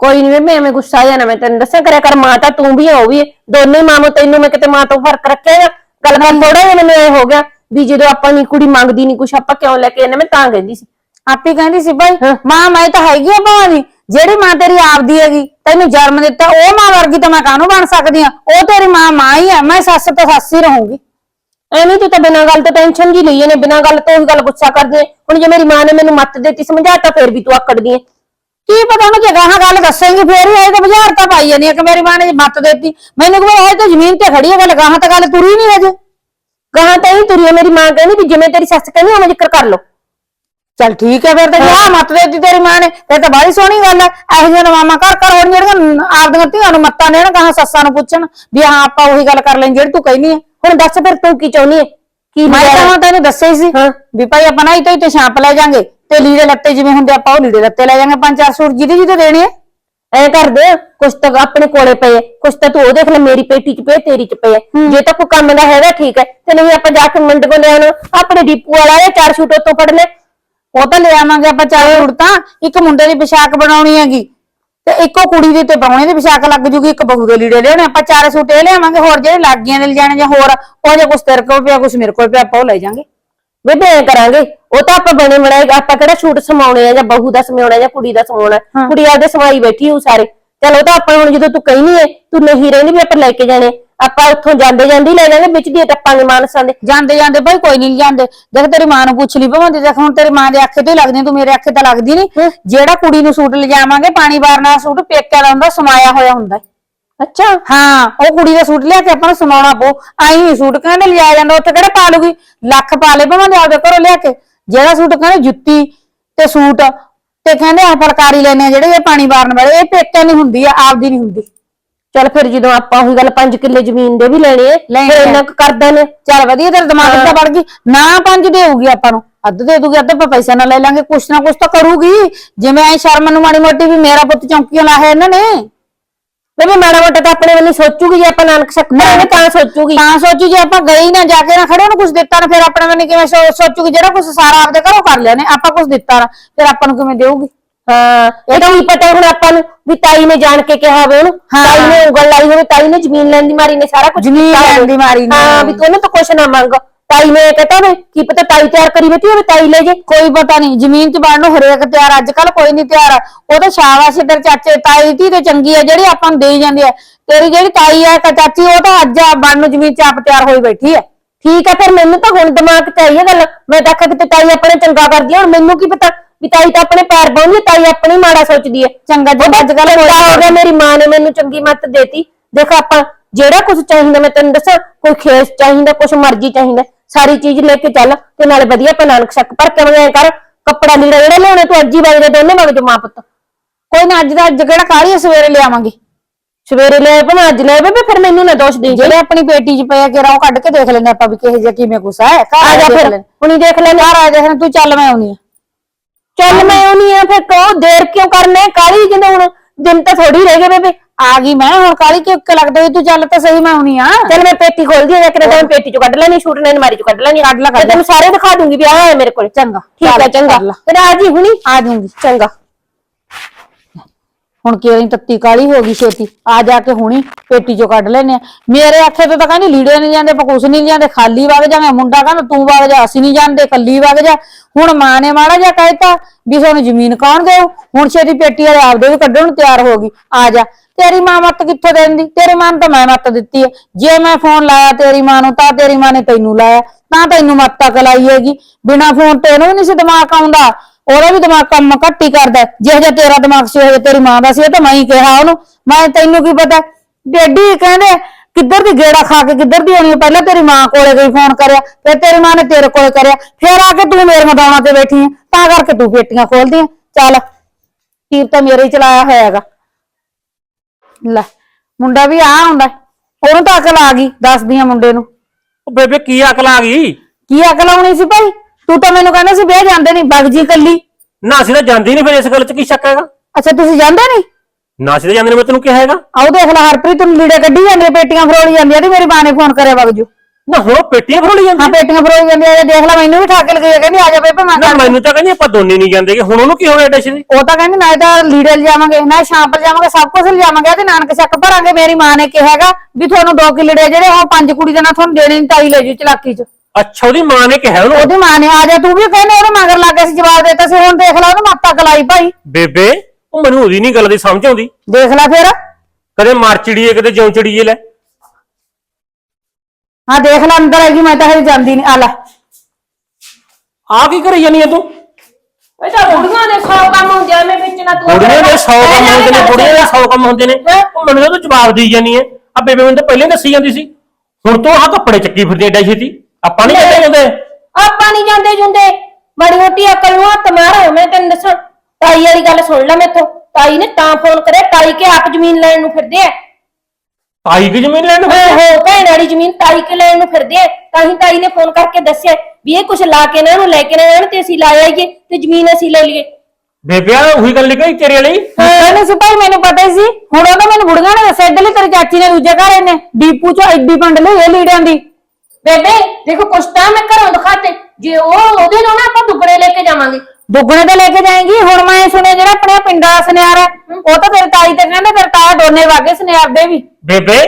ਕੋਈ ਨਹੀਂ ਮੈਂ ਐਵੇਂ ਗੁੱਸਾ ਆ ਜਾਣਾ ਮੈਂ ਤੈਨੂੰ ਦੱਸਿਆ ਕਰਿਆ ਕਰ ਮਾਂ ਤਾਂ ਤੂੰ ਵੀ ਆ ਉਹ ਵੀ ਹੈ। ਦੋਨੇ ਮਾਮੋ ਤੈਨੂੰ ਮੈਂ ਕਿਤੇ ਮਾਂ ਤੋਂ ਫ਼ਰਕ ਰੱਖਿਆ ਜਾਂ ਗੱਲ ਕਰ ਥੋੜਾ ਜਿਹਾ ਮੈਨੂੰ ਇਹ ਹੋ ਗਿਆ ਵੀ ਜਦੋਂ ਆਪਾਂ ਨਹੀਂ ਕੁੜੀ ਮੰਗਦੀ ਨਹੀਂ ਕੁਛ ਆਪਾਂ ਕਿਉਂ ਲੈ ਕੇ ਆਨੇ ਮੈਂ ਤਾਂ ਕਹਿੰਦੀ ਸੀ। ਆਪੇ ਕਹਿੰਦੀ ਸੀ ਭਾਈ ਮਾਂ ਮੈਂ ਤਾਂ ਹੈਗੀ ਆ ਭਾਵਾਂ ਜਿਹੜੀ ਮਾਂ ਤੇਰੀ ਆਪਦੀ ਹੈਗੀ ਤੈਨੂੰ ਜਨਮ ਦਿੱਤਾ ਉਹ ਮਾਂ ਵਰਗੀ ਤਾਂ ਮੈਂ ਕਾਹਨੂੰ ਬਣ ਸਕਦੀ ਆ? ਉਹ ਤੇਰੀ ਮਾਂ ਮਾਂ ਹੀ ਆ ਮੈਂ ਸੱਸ ਤੇ ਸੱਸ ਹੀ ਰਹੂੰਗੀ। ਐਵੇਂ ਤੂੰ ਤਾਂ ਬਿਨਾਂ ਗੱਲ ਤੋਂ ਟੈਨਸ਼ਨ ਜੀ ਲਈ ਨੇ ਬਿਨਾਂ ਗੱਲ ਤੋਂ ਉਹੀ ਗੱਲ ਗੁੱਸਾ ਕਰਦੀ ਹੈ ਹੁਣ ਜੇ ਮੇਰੀ ਮਾਂ ਨੇ ਮੈਨੂੰ ਮੱਤ ਦਿੱਤੀ ਸਮਝਾਤਾ ਫਿਰ ਵੀ ਤੂੰ ਆਕੜਦੀ ਹੈ ਕੀ ਪਤਾ ਉਹਨੂੰ ਜੇ ਗਾਹਾਂ ਗੱਲ ਦੱਸੇਂਗੀ ਫੇਰ ਹੀ ਇਹ ਤਾਂ ਬਾਜ਼ਾਰ ਤਾਂ ਪਾਈ ਜਾਨੀ ਆ ਕਿ ਮੇਰੀ ਮਾਂ ਨੇ ਮੱਤ ਦਿੱਤੀ। ਮੈਨੂੰ ਕਹਿੰਦਾ ਇਹ ਤਾਂ ਜ਼ਮੀਨ ਤੇ ਖੜੀ ਹੈ ਗੱਲ ਗਾਹਾਂ ਤਾਂ ਗੱਲ ਤੁਰੀ ਨਹੀਂ ਅਜੇ ਗਾਹਾਂ ਤਾਂ ਹੀ ਤੁਰੀ ਹੈ ਮੇਰੀ ਮਾਂ ਕਹਿੰਦੀ ਵੀ ਜਿਵੇਂ ਤੇਰੀ ਸੱਸ ਕਹਿੰਦੀ ਉਵੇਂ ਜ਼ਿਕਰ ਕਰ ਲਓ। ਚੱਲ ਠੀਕ ਹੈ ਫਿਰ ਤਾਂ ਜਾ ਮੱਤ ਦਿੱਤੀ ਤੇਰੀ ਮਾਂ ਨੇ ਇਹ ਤਾਂ ਬੜੀ ਸੋਹਣੀ ਗੱਲ ਹੈ ਇਹੋ ਜਿਹੀਆਂ ਮਾਮਾ ਘਰ ਘਰ ਹੋਣ ਜਿਹੜੀਆਂ ਆਪਦੀਆਂ ਧੀਆਂ ਨੂੰ ਮੱਤਾਂ ਦੇਣ ਗਾਹਾਂ ਸੱਸਾਂ ਨੂੰ ਪੁੱਛਣ ਵੀ ਹਾਂ ਆਪਾਂ ਉਹੀ ਗੱਲ ਕਰ ਲੈਂ ਜਿਹੜੀ ਤੂੰ ਕਹਿੰਦੀ ਹੈ ਹੁਣ ਦੱਸ ਫਿਰ ਤੂੰ ਕੀ ਚਾਹੁੰਦੀ ਹੈ ਕੀ ਮੈਂ? ਤਾਂ ਤੈਨੂੰ ਦੱਸਿਆ ਹੀ ਸੀ ਹਾਂ। ਵੀ ਭਾਈ ਆਪਾਂ ਨਾ ਇਤੋਂ ਇਤੇ ਛਾਂਪ ਲੈ ਜਾਾਂਗੇ। ਤੇ ਲੀੜੇ ਲੱਤੇ ਜਿਵੇਂ ਹੁੰਦੇ ਆਪਾਂ ਉਹ ਲੀੜੇ ਲੱਤੇ ਲੈ ਜਾਾਂਗੇ ਪੰਜ ਚਾਰ ਸੂਟ ਜਿਹਦੇ ਜਿਹਦੇ ਦੇਣੇ ਆ। ਐ ਕਰਦੇ ਆ, ਕੁਛ ਤਾਂ ਆਪਣੇ ਕੋਲੇ ਪਏ ਆ, ਕੁਛ ਤਾਂ ਤੂੰ ਉਹ ਦੇਖ ਲੈ ਮੇਰੀ ਪੇਟੀ 'ਚ ਪਏ ਤੇਰੀ 'ਚ ਪਏ। ਆ। ਜੇ ਤਾਂ ਕੋਈ ਕੰਮ ਦਾ ਹੈਗਾ ਠੀਕ ਹੈ। ਤੇ ਨਹੀਂ ਆਪਾਂ ਜਾ ਕੇ ਮੰਡ ਕੋ ਲੈਣ ਆਪਣੇ ਡੀਪੂ ਵਾਲਾ ਇਹ ਚਾਰ ਸੂਟ ਉੱਤੋਂ ਫੜ ਲੈ। ਉਹ ਤਾਂ ਲੈ ਆਵਾਂਗੇ ਆਪਾਂ ਚਾਰ ਸੂਟ ਤਾਂ ਇੱਕ ਮੁੰਡੇ ਦੀ ਪੋਸ਼ਾਕ ਬਣਾਉਣੀ ਹੈਗੀ। ਤੇ ਇੱਕੋ ਕੁੜੀ ਦੇ ਤੇ ਪਾਉਣੇ ਦੀ ਪੋਸ਼ਾਕ ਲੱਗ ਜੂਗੀ ਇੱਕ ਬਹੂ ਦੇ ਲੀੜੇ ਲਿਆਉਣੇ। ਆਪਾਂ ਚਾਰ ਸੂਟ ਇਹ ਲਿਆਵਾਂਗੇ ਹੋਰ ਜਿਹੜੇ ਲੱਗੀਆਂ ਦੇ ਲਿਜਾਣੇ ਜਾਂ ਹੋਰ ਉਹ ਜੇ ਕੁਛ ਤੇਰੇ ਕੋਲ ਪਿਆ ਕੁਛ ਮੇਰੇ ਕੋਲ ਪਿਆ ਆਪਾਂ ਉਹ ਲੈ ਜਾਾਂਗੇ। ਬੇਬੇ ਐ ਕਰਾਂਗੇ ਉਹ ਤਾਂ ਆਪਾਂ ਬਣੇ ਬਣਾਏ ਆਪਾਂ ਕਿਹੜਾ ਸੂਟ ਸਮਾਉਣੇ ਆ ਜਾਂ ਬਹੂ ਦਾ ਸਮਾਉਣਾ ਜਾਂ ਕੁੜੀ ਦਾ ਸਮਾਉਣਾ ਹਾਂ। ਕੁੜੀ ਆਪਦੇ ਸਮਾਈ ਬੈਠੀ ਉਹ ਸਾਰੇ। ਚਲੋ ਤਾਂ ਆਪਾਂ ਹੁਣ ਜਦੋਂ ਤੂੰ ਕਹਿਨੀ ਏ ਤੂੰ ਨਹੀਂ ਰਹਿੰਦੀ ਵੀ ਆਪਾਂ ਲੈ ਕੇ ਜਾਣੇ। ਆਪਾਂ ਉੱਥੋਂ ਜਾਂਦੇ ਜਾਂਦੇ ਹੀ ਲੈ ਜਾਾਂਗੇ ਵਿੱਚ ਦੀ ਟੱਪਾਂਗੇ ਮਾਨਸਾਂ ਦੇ। ਜਾਂਦੇ ਜਾਂਦੇ ਭਾਈ ਕੋਈ ਨਹੀਂ ਜਾਂਦੇ। ਦੇਖ ਤੇਰੀ ਮਾਂ ਨੂੰ ਪੁੱਛ ਲਈ ਭਾਵੇਂ ਦੇਖ ਹੁਣ ਤੇਰੀ ਮਾਂ ਦੇ ਅੱਖੇ ਤੋਂ ਹੀ ਲੱਗਦੀ ਤੂੰ ਮੇਰੇ ਅੱਖੇ ਤਾਂ ਲੱਗਦੀ ਨਹੀਂ ਜਿਹੜਾ ਕੁੜੀ ਨੂੰ ਸੂਟ ਲਿਜਾਵਾਂਗੇ ਪਾਣੀ ਵਾਰਨਾ ਸੂਟ ਪੇਕਿਆਂ ਦਾ ਹੁੰਦਾ ਸਮਾਇਆ ਹੋਇਆ ਹੁੰਦਾ। ਅੱਛਾ? ਹਾਂ। ਉਹ ਕੁੜੀ ਦਾ ਸੂਟ ਲਿਆ ਕੇ ਆਪਾਂ ਨੂੰ ਸਮਾਉਣਾ ਪਊ। ਆਈ ਨਹੀਂ ਸੂਟ ਕਹਿੰਦੇ ਲਿਆ ਜਾਂਦਾ ਉੱਥੇ ਕਿਹੜਾ ਪਾ ਲੂਗੀ ਲੱਖ ਪਾ ਲੇ ਭਾਵੇਂ ਆਪਦੇ ਘਰੋਂ ਲਿਆ ਕੇ। ਜਿਹੜਾ ਸੂਟ ਕਹਿੰਦੇ ਜੁੱਤੀ ਤੇ ਸੂਟ ਤੇ ਕਹਿੰਦੇ ਆ ਫਲਕਾਰੀ ਲੈਣੇ ਜਿਹੜੇ ਇਹ ਪਾਣੀ ਵਾਰਨ ਵਾਲੇ ਇਹ ਪੇਕਿਆਂ ਦੀ ਹੁੰਦੀ ਆ ਆਪਦੀ ਨਹੀਂ ਹੁੰਦੀ। ਚੱਲ ਫਿਰ ਜਦੋਂ ਆਪਾਂ ਉਹੀ ਗੱਲ 5 ਕਿੱਲੇ ਜ਼ਮੀਨ ਦੇ ਵੀ ਲੈਣੇ ਲੈਣੇ ਫਿਰ। ਇੰਨਾ ਕੁ ਕਰਦਾ ਨੇ। ਚੱਲ ਵਧੀਆ ਤੇਰੇ ਦਿਮਾਗ ਤਾਂ ਵੜ ਗਈ? ਨਾ ਪੰਜ ਦੇਊਗੀ ਆਪਾਂ ਨੂੰ ਅੱਧ ਦੇ ਦੂਗੀ ਅੱਧ ਆਪਾਂ ਪੈਸਾ ਨਾ ਲੈ ਲਾਂਗੇ ਕੁਛ ਨਾ ਕੁਛ ਤਾਂ ਕਰੂਗੀ। ਜਿਵੇਂ ਐ ਸ਼ਰਮ ਨੂੰ ਮਾੜੀ ਮੋਟੀ ਵੀ ਮੇਰਾ ਪੁੱਤ ਚੌਂਕੀਆਂ ਲਾਇਆ ਇਹਨਾਂ ਨੇ। ਬੇਬੇ ਮਾੜਾ ਮੋਟਾ ਤਾਂ ਆਪਣੇ ਵੱਲੋਂ ਸੋਚੂਗੀ ਜੇ ਆਪਾਂ ਨਾਨਕ ਸ਼ੱਕ ਕਰਾਂਗੇ ਤਾਂ ਸੋਚੂਗੀ ਤਾਂ ਸੋਚੂ ਜੇ ਆਪਾਂ ਗਏ ਹੀ ਨਾ ਜਾ ਕੇ ਨਾ ਖੜੇ ਉਹਨੂੰ ਕੁਝ ਦਿੱਤਾ ਨਾ ਫਿਰ ਆਪਣੇ ਮਨ ਕਿਵੇਂ ਸੋ- ਸੋਚੂਗੀ ਜਿਹੜਾ ਕੁਝ ਸਾਰਾ ਆਪਦੇ ਘਰੋਂ ਕਰ ਲਿਆ ਨੇ ਆਪਾਂ ਕੁਝ ਦਿੱਤਾ ਨਾ ਫਿਰ ਆਪਾਂ ਨੂੰ ਕਿਵੇਂ ਦੇਊਗੀ ਹਾਂ ਇਹ ਤਾਂ ਕੀ ਪਤਾ ਹੁਣ ਆਪਾਂ ਨੂੰ ਵੀ ਤਾਈ ਨੇ ਜਾਣ ਕੇ ਕਿਹਾ ਹੋਵੇ ਉਹਨੂੰ ਹਾਂ। ਤਾਈ ਨੇ ਉਂਗਲ ਲਾਈ ਹੋਵੇ ਤਾਈ ਨੇ ਜ਼ਮੀਨ ਲੈਣ ਦੀ ਮਾਰੀ ਨੇ ਸਾਰਾ ਕੁਝ ਜ਼ਮੀਨ ਲੈਣ। ਦੀ ਮਾਰੀ ਨੇ। ਹਾਂ ਵੀ ਤੂੰ ਉਹਨੂੰ ਤਾਂ ਕੁਛ ਨਾ ਮੰਗ ਤਾਈ ਨੇ ਕਹਤਾ ਹੋਵੇ ਕੀ ਪਤਾ ਤਾਈ ਤਿਆਰ ਕਰੀ ਬੈਠੀ ਹੋਵੇ ਤਾਈ ਲੈ ਜੇ ਕੋਈ ਪਤਾ ਨਹੀਂ ਜ਼ਮੀਨ 'ਚ ਵੜਨ ਨੂੰ ਹਰੇਕ ਤਿਆਰ ਅੱਜ ਕੱਲ ਕੋਈ ਨਹੀਂ ਤਿਆਰ। ਉਹ ਤਾਂ ਸ਼ਾਬਾਸ਼ ਤੇਰੇ ਚਾਚੇ ਤਾਈ ਦੀ ਤੇ ਚੰਗੀ ਆ ਜਿਹੜੀ ਆਪਾਂ ਨੂੰ ਦੇਈ ਜਾਂਦੀ ਆ। ਤੇਰੀ ਜਿਹੜੀ ਤਾਈ ਆ ਕ ਚਾਚੀ ਉਹ ਤਾਂ ਅੱਜ ਆ ਵੜਨ ਨੂੰ ਜ਼ਮੀਨ 'ਚ ਆਪ ਤਿਆਰ ਹੋਈ ਬੈਠੀ ਆ। ਠੀਕ ਹੈ ਫਿਰ ਮੈਨੂੰ ਤਾਂ ਹੁਣ ਦਿਮਾਗ 'ਚ ਆਈ ਇਹ ਗੱਲ। ਮੈਂ ਤਾਂ ਆਖਿਆ ਕਿਤੇ ਤਾਈ ਆਪਣੇ ਚੰਗਾ ਕਰਦੀ ਆ ਹੁਣ ਮੈਨੂੰ ਕੀ ਪਤਾ ਵੀ ਤਾਈ ਤਾਂ ਆਪਣੇ ਪੈਰ ਪਾਉਂਦੀ ਆ, ਤਾਈ ਆਪਣੀ ਮਾੜਾ ਸੋਚਦੀ ਹੈ ਚੰਗਾ ਜੀ ਅੱਜ ਕੱਲ ਹੋ ਗਿਆ ਮੇਰੀ ਮਾਂ ਨੇ ਮੈਨੂੰ ਚੰਗੀ ਮੱਤ ਦੇਤੀ। ਦੇਖ ਆਪਾਂ ਜਿਹੜਾ ਕੁਝ ਚਾਹੀਦਾ ਮੈਂ ਤੈਨੂੰ ਦੱਸਾਂ ਕੋਈ ਖੇਸ ਚਾਹੀਦਾ ਕੁਝ ਮਰਜ਼ੀ ਚਾਹੀਦਾ ਸਾਰੀ ਚੀਜ਼ ਲੈ ਕੇ ਚੱਲ ਤੇ ਨਾਲੇ ਵਧੀਆ ਆਪਾਂ ਨਾਨਕ ਸ਼ੱਕ ਭਰ ਕੇ ਮੈਂ ਕਰ ਕੱਪੜਾ ਲੀੜਾ ਜਿਹੜਾ ਲਿਆਉਣਾ ਤੂੰ ਅੱਜ ਹੀ ਵਗ ਜਾ ਦੋਨੇ ਵਗ ਜਾ ਮਾਂ ਪੁੱਤ। ਕੋਈ ਨਾ ਅੱਜ ਦਾ ਅੱਜ ਕਿਹੜਾ ਆ, ਸਵੇਰੇ ਲਿਆਵਾਂਗੇ ਸਵੇਰੇ ਲੈ ਭਾਵੇਂ ਅੱਜ ਲੈ ਬੇਬੇ ਫਿਰ ਮੈਨੂੰ ਨਾ ਦੋਸ਼ ਦੇ ਜਿਹੜੇ ਆਪਣੀ ਪੇਟੀ 'ਚ ਪਿਆ ਕਿ ਉਹ ਕੱਢ ਕੇ ਦੇਖ ਲੈਂਦੇ ਆਪਾਂ ਵੀ ਕਿਹੋ ਜਿਹਾ ਕਿਵੇਂ ਕੁਛ ਹੈ ਘਰ ਆ ਜਾ ਦੇਖ ਫਿਰ ਲੈਂਦੇ। ਹੁਣੀ ਦੇਖ ਲੈ ਘਰ ਆ ਦੇਖ ਤੂੰ ਚੱਲ ਮੈਂ ਆਉਣੀ ਆ। ਚੱਲ ਮੈਂ ਆਉਣੀ ਆ ਫਿਰ ਕਹੋ ਦੇਰ ਕਿਉਂ ਕਰਨੇ ਕਾਲੀ ਜਿੰਨੇ ਹੁਣ ਦਿਨ ਤਾਂ ਥੋੜੀ ਰਹਿ ਗਏ ਬੇਬੇ। ਆ ਗਈ ਮੈਂ ਹੁਣ ਕਾਲੀ ਕਿਉਂ ਲੱਗਦਾ ਵੀ ਤੂੰ ਚੱਲ ਤਾਂ ਸਹੀ ਮੈਂ ਹੁਣੀ ਆ। ਚੱਲ ਮੈਂ ਪੇਟੀ ਖੋਲਦੀ ਆ ਜਾ ਮੈਂ ਪੇਟੀ ਚੋਂ ਕੱਢ ਲੈਣੀ ਸ਼ੂਟ ਨੇ ਅਲਮਾਰੀ ਚੋਂ ਕੱਢ ਲੈਣੀ ਕੱਢ ਲਾ, ਕੱਢ ਤੇ ਤੈਨੂੰ ਸਾਰੇ ਦਿਖਾ ਦੂੰਗੀ ਵੀ ਆਹ ਹੈ ਮੇਰੇ ਕੋਲ। ਚੰਗਾ। ਠੀਕ ਹੈ ਚੰਗਾ। ਲਾ। ਤੇ ਆ ਜੀ ਹੁਣੀ। ਆ ਜਾਊਂਗੀ। ਚੰਗਾ। ਹੁਣ ਕਿਉਂ ਤੱਤੀ ਕਾਲੀ ਹੋ ਗਈ ਛੇਤੀ? ਆ ਜਾ ਕੇ ਹੁਣੀ ਪੇਟੀ ਚੋਂ ਕੱਢ ਲੈਨੇ ਆ। ਮੇਰੇ ਆਖੇ ਤੇ ਤਾਂ ਕਹਿੰਦੀ ਲੀੜੇ ਨਹੀਂ ਜਾਂਦੇ ਪਕੂਸ ਨਹੀਂ ਜਾਂਦੇ, ਖਾਲੀ ਵਗ ਜਾਵੇਂ ਮੁੰਡਾ ਕਹਿੰਦਾ, ਤੂੰ ਵਗ ਜਾ, ਅਸੀਂ ਨਹੀਂ ਜਾਂਦੇ, ਕੱਲੀ ਵਗ ਜਾ। ਹੁਣ ਮਾਂ ਨੇ ਮਾੜਾ ਜਿਹਾ ਕਹਿਤਾ ਵੀ ਸਾਨੂੰ ਜ਼ਮੀਨ ਕੌਣ ਦੇਊ? ਹੁਣ ਛੇਤੀ ਪੇਟੀ ਵਾਲੇ ਆਪਦੇ ਵੀ ਕੱਢਣ ਨੂੰ ਤਿਆਰ ਹੋ ਗਈ। ਆ ਜਾ। ਤੇਰੀ ਮਾਂ ਮੱਤ ਕਿੱਥੋਂ ਦੇਂਦੀ? ਤੇਰੀ ਮਾਂ ਨੂੰ ਤਾਂ ਮੈਂ ਮੱਤ ਦਿੱਤੀ ਹੈ। ਜੇ ਮੈਂ ਫੋਨ ਲਾਇਆ ਤੇਰੀ ਮਾਂ ਨੂੰ, ਤਾਂ ਤੇਰੀ ਮਾਂ ਨੇ ਤੈਨੂੰ ਲਾਇਆ। ਤਾਂ ਤੈਨੂੰ ਮੱਤ ਤੱਕ ਲਾਈ ਹੈਗੀ। ਬਿਨਾ ਫੋਨ ਤੇ ਇਹਨੂੰ ਵੀ ਨਹੀਂ ਸੀ ਦਿਮਾਗ ਆਉਂਦਾ। ਉਹਦਾ ਵੀ ਦਿਮਾਗ ਕੰਮ ਘੱਟ ਹੀ ਕਰਦਾ ਹੈ। ਜਿਹੋ ਜਿਹਾ ਤੇਰਾ ਦਿਮਾਗ ਸੀ ਉਹ ਜਿਹਾ ਤੇਰੀ ਮਾਂ ਦਾ ਸੀ ਇਹ ਤਾਂ ਮੈਂ ਹੀ ਕਿਹਾ ਉਹਨੂੰ। ਮੈਂ ਤੈਨੂੰ ਕੀ ਪਤਾ? ਡੇਡੀ ਕਹਿੰਦੇ ਕਿੱਧਰ ਦੀ ਗੇੜਾ ਖਾ ਕੇ ਕਿੱਧਰ ਦੀ ਆਉਣੀ ਹੈ? ਪਹਿਲਾਂ ਤੇਰੀ ਮਾਂ ਕੋਲੇ ਗਈ ਫੋਨ ਕਰਿਆ ਫਿਰ ਤੇਰੀ ਮਾਂ ਨੇ ਤੇਰੇ ਕੋਲੇ ਕਰਿਆ। ਫਿਰ ਆ ਕੇ ਤੂੰ ਮੇਰੇ ਮਦਾਉਣਾ ਤੇ ਬੈਠੀ ਹੈ ਤਾਂ ਕਰਕੇ ਤੂੰ ਪੇਟੀਆਂ ਖੋਲਦੀ ਹੈ ਚੱਲ ਕੀਰ ਤਾਂ ਮੇਰੇ ਹੀ ਚਲਾਇਆ ਹੋਇਆ ਹੈਗਾ ਲੈ ਮੁੰਡਾ ਵੀ ਆ ਹੁੰਦਾ। ਉਹਨੂੰ ਤਾਂ ਅਕਲ ਆ ਗਈ ਦੱਸਦੀ ਆ ਮੁੰਡੇ ਨੂੰ। ਉਹ ਬੇਬੇ ਕੀ ਅਕਲ ਆ ਗਈ? ਕੀ ਅਕਲ ਆਉਣੀ ਸੀ ਭਾਈ? ਤੂੰ ਤਾਂ ਮੈਨੂੰ ਕਹਿੰਦਾ ਸੀ ਵਿਆਹ ਜਾਂਦੇ ਨਹੀਂ ਬਗਜੀ ਕੱਲੀ ਨਾ ਅਸੀਂ ਤਾਂ ਜਾਂਦੇ ਨਹੀਂ ਫਿਰ ਇਸ ਗੱਲ 'ਚ ਕੀ ਸ਼ੱਕ ਹੈਗਾ? ਅੱਛਾ ਤੁਸੀਂ ਜਾਂਦੇ ਨਹੀਂ? ਨਾ ਅਸੀਂ ਤਾਂ ਜਾਂਦੇ ਨੇ ਮੈਂ ਤੈਨੂੰ ਕਿਹਾ ਹੈਗਾ। ਆਓ ਦੇਖ ਲੈ ਹਰਪ੍ਰੀਤ ਨੂੰ ਲੀੜੇ ਕੱਢੀ ਜਾਂਦੀ ਪੇਟੀਆਂ ਫਰੋਲੀ ਜਾਂਦੀ ਆ ਤੇ ਮੇਰੀ ਮਾਂ ਨੇ ਫੋਨ ਕਰਿਆ ਵਗਜੂ ਨਾ ਹੁਣ ਉਹ ਪੇਟੀਆਂ ਫਰੋਲੀ ਜਾਂਦੀ ਹਾਂ ਪੇਟੀਆਂ ਫਰੋਲੀ ਜਾਂਦੀ ਆ ਦੇਖ ਲੈ ਮੈਨੂੰ ਵੀ ਠਾਕ ਲਗਈ ਆ, ਕਹਿੰਦੀ ਆ ਜਾ ਬੇਬੇ ਮੈਂ ਨਾ ਮੈਨੂੰ ਤਾਂ ਕਹਿੰਦੀ ਆਪਾਂ ਦੋਨੇ ਨਹੀਂ ਜਾਂਦੇਗੇ ਹੁਣ ਉਹਨੂੰ ਕੀ ਹੋ ਗਿਆ ਡੈਸ਼ ਦੀ ਉਹ ਤਾਂ ਕਹਿੰਦੀ ਨਾ ਤਾਂ ਲੀੜੇ ਲਿਜਾਵਾਂਗੇ ਨਾ ਸ਼ਾਂਪ ਲਿਜਾਵਾਂਗੇ ਸਭ ਕੁਝ ਲਿਜਾਵਾਂਗੇ ਤੇ ਨਾਨਕ ਚੱਕ ਭਰਾਂਗੇ ਮੇਰੀ ਮਾਂ ਨੇ ਕਿਹਾਗਾ ਵੀ ਤੁਹਾਨੂੰ ਦੋ ਕਿੱਲੜੇ ਜਿਹੜੇ ਉਹ ਪੰਜ ਕੁੜੀ ਦੇ ਨਾਲ ਤੁਹਾਨੂੰ ਦੇਣੇ ਨਹੀਂ ਤਾਈ ਲੈ ਜੂ ਚਲਾਕੀ ਚ। ਅੱਛਾ ਉਹਦੀ ਮਾਂ ਨੇ ਕਿਹਾ ਉਹਨੂੰ? ਉਹਦੀ ਮਾਂ ਨੇ ਆ ਜਾ ਤੂੰ ਵੀ ਕਹਿੰਦੇ ਉਹਦੇ ਮਗਰ ਲੱਗ ਕੇ ਸੀ ਜਵਾਬ ਦੇਤਾ ਸੀ ਹੁਣ ਦੇਖ ਲੈ ਉਹਨੂੰ ਮੱਤਾ ਕਲਾਈ ਭਾਈ। ਬੇਬੇ ਉਹ ਮੈਨੂੰ ਉਹਦੀ ਨਹੀਂ ਗੱਲ ਦੀ ਸਮਝ ਆਉਂਦੀ। ਦੇਖ ਲੈ ਫਿਰ। ਕਦੇ ਮਰ ਚੜੀਏ ਕਦੇ ਜਿਉਂ ਚੜੀਏ ਲੈ। ਹਾਂ ਦੇਖ ਲੈ ਅੰਦਰ ਹੈਗੀ ਮੈਂ ਤਾਂ ਹਜੇ ਜਾਂਦੀ ਨਹੀਂ। ਆ ਲੈ। ਆ ਕੀ ਕਰੀ ਜਾਨੀ ਆ ਤੂੰ? ਇਹ ਤਾਂ ਬੁੜੀਆਂ ਦੇ ਸੌ ਕੰਮ ਹੁੰਦੇ ਆ ਮੈਂ ਵਿੱਚ ਨਾ ਤੂੰ ਬੁੜੀਆਂ ਦੇ 100 ਕੰਮ ਹੁੰਦੇ ਨੇ ਬੁੜੀਆਂ ਦੇ 100 ਕੰਮ ਹੁੰਦੇ ਨੇ। ਉਹ ਮੈਨੂੰ ਤਾਂ ਤੂੰ ਜਵਾਬ ਦੇਈ ਜਾਨੀ ਐ। ਆ ਬੇਬੇ ਮੈਨੂੰ ਤਾਂ ਪਹਿਲਾਂ ਹੀ ਦੱਸੀ ਜਾਂਦੀ ਸੀ। ਹੁਣ ਤੂੰ ਆਹ ਕੱਪੜੇ ਚੱਕੀ ਫਿਰਦੀ ਐ ਡੈਸ਼ੀ ਆਪਾਂ ਨਹੀਂ ਜਾਂਦੇ ਜਾਂਦੇ? ਆਪਾਂ ਨਹੀਂ ਜਾਂਦੇ ਜੁੰਦੇ। ਬੜੀ ਮੋਟੀ ਅਕਲ ਨੂੰ ਹੱਥ ਮਾਰੋ ਮੈਂ ਤੈਨੂੰ ਦੱਸਾਂ ਤਾਈ ਵਾਲੀ ਗੱਲ ਸੁਣ ਲੈ ਮੈਥੋਂ। ਤਾਈ ਨੇ ਤਾਂ ਫੋਨ ਕਰਿਆ ਤਾਈ ਕੇ ਆਪ ਜ਼ਮੀਨ ਲੈਣ ਨੂੰ ਫਿਰਦੇ ਆ। ਤਾਈ ਕੀ ਜ਼ਮੀਨ ਲੈਣ ਨੂੰ ਫਿਰਦੀ? ਹੋ ਭੈਣ ਵਾਲੀ ਜ਼ਮੀਨ ਤਾਈ ਕੇ ਲੈਣ ਨੂੰ ਫਿਰਦੇ ਆ। ਤਾਂ ਹੀ ਤਾਈ ਨੇ ਫੋਨ ਕਰਕੇ ਦੱਸਿਆ ਵੀ ਇਹ ਕੁਛ ਲਾ ਕੇ ਨਾ ਇਹਨੂੰ ਲੈ ਕੇ ਨਾ ਜਾਣ ਤੇ ਅਸੀਂ ਲਾ ਆਈਏ ਤੇ ਜ਼ਮੀਨ ਅਸੀਂ ਲੈ ਲਈਏ। ਬੇਬੇ ਆ ਉਹੀ ਗੱਲ ਨਿਕਲੀ ਤੇਰੇ ਵਾਲੀ? ਨਹੀਂ ਸੀ ਭਾਈ ਮੈਨੂੰ ਪਤਾ ਸੀ। ਹੁਣ ਉਹਨੇ ਮੈਨੂੰ ਬੁੜੀਆਂ ਨੇ ਦੱਸਿਆ ਇੱਧਰਲੀ ਤੇਰੀ ਚਾਚੀ ਨੇ ਦੂਜੇ ਘਰ ਇਹਨੇ। ਡੀਪੂ ਚ ਐਡੀ ਪੰਡ ਲਈ ਇਹ ਲੀੜਿਆਂ ਦੀ। ਬੇਬੇ ਦੇਖੋ ਕੁਛ ਤਾਂ ਮੈਂ ਘਰੋਂ ਦਿਖਾਤੇ। ਜੇ ਉਹ ਉਹਦੇ ਨਾਲ ਨਾ ਆਪਾਂ ਦੁੱਗਣੇ ਲੈ ਕੇ ਜਾਵਾਂਗੇ। ਦੁੱਗਣੇ ਤੇ ਲੈ ਕੇ ਜਾਏਗੀ ਹੁਣ ਮੈਂ ਸੁਣਿਆ ਜਿਹੜਾ ਆਪਣੇ ਪਿੰਡਾਂ ਦਾ ਸੁਨਿਆਰ ਹੈ ਉਹ ਤਾਂ ਤੇਰੇ ਤਾਈ ਤੇ ਕਹਿੰਦੇ ਤੇਰੇ ਤਾਇਆ ਦੋਨੇ ਵਾਗੇ ਸੁਨਿਆਰ ਦੇ ਵੀ। ਬੇਬੇ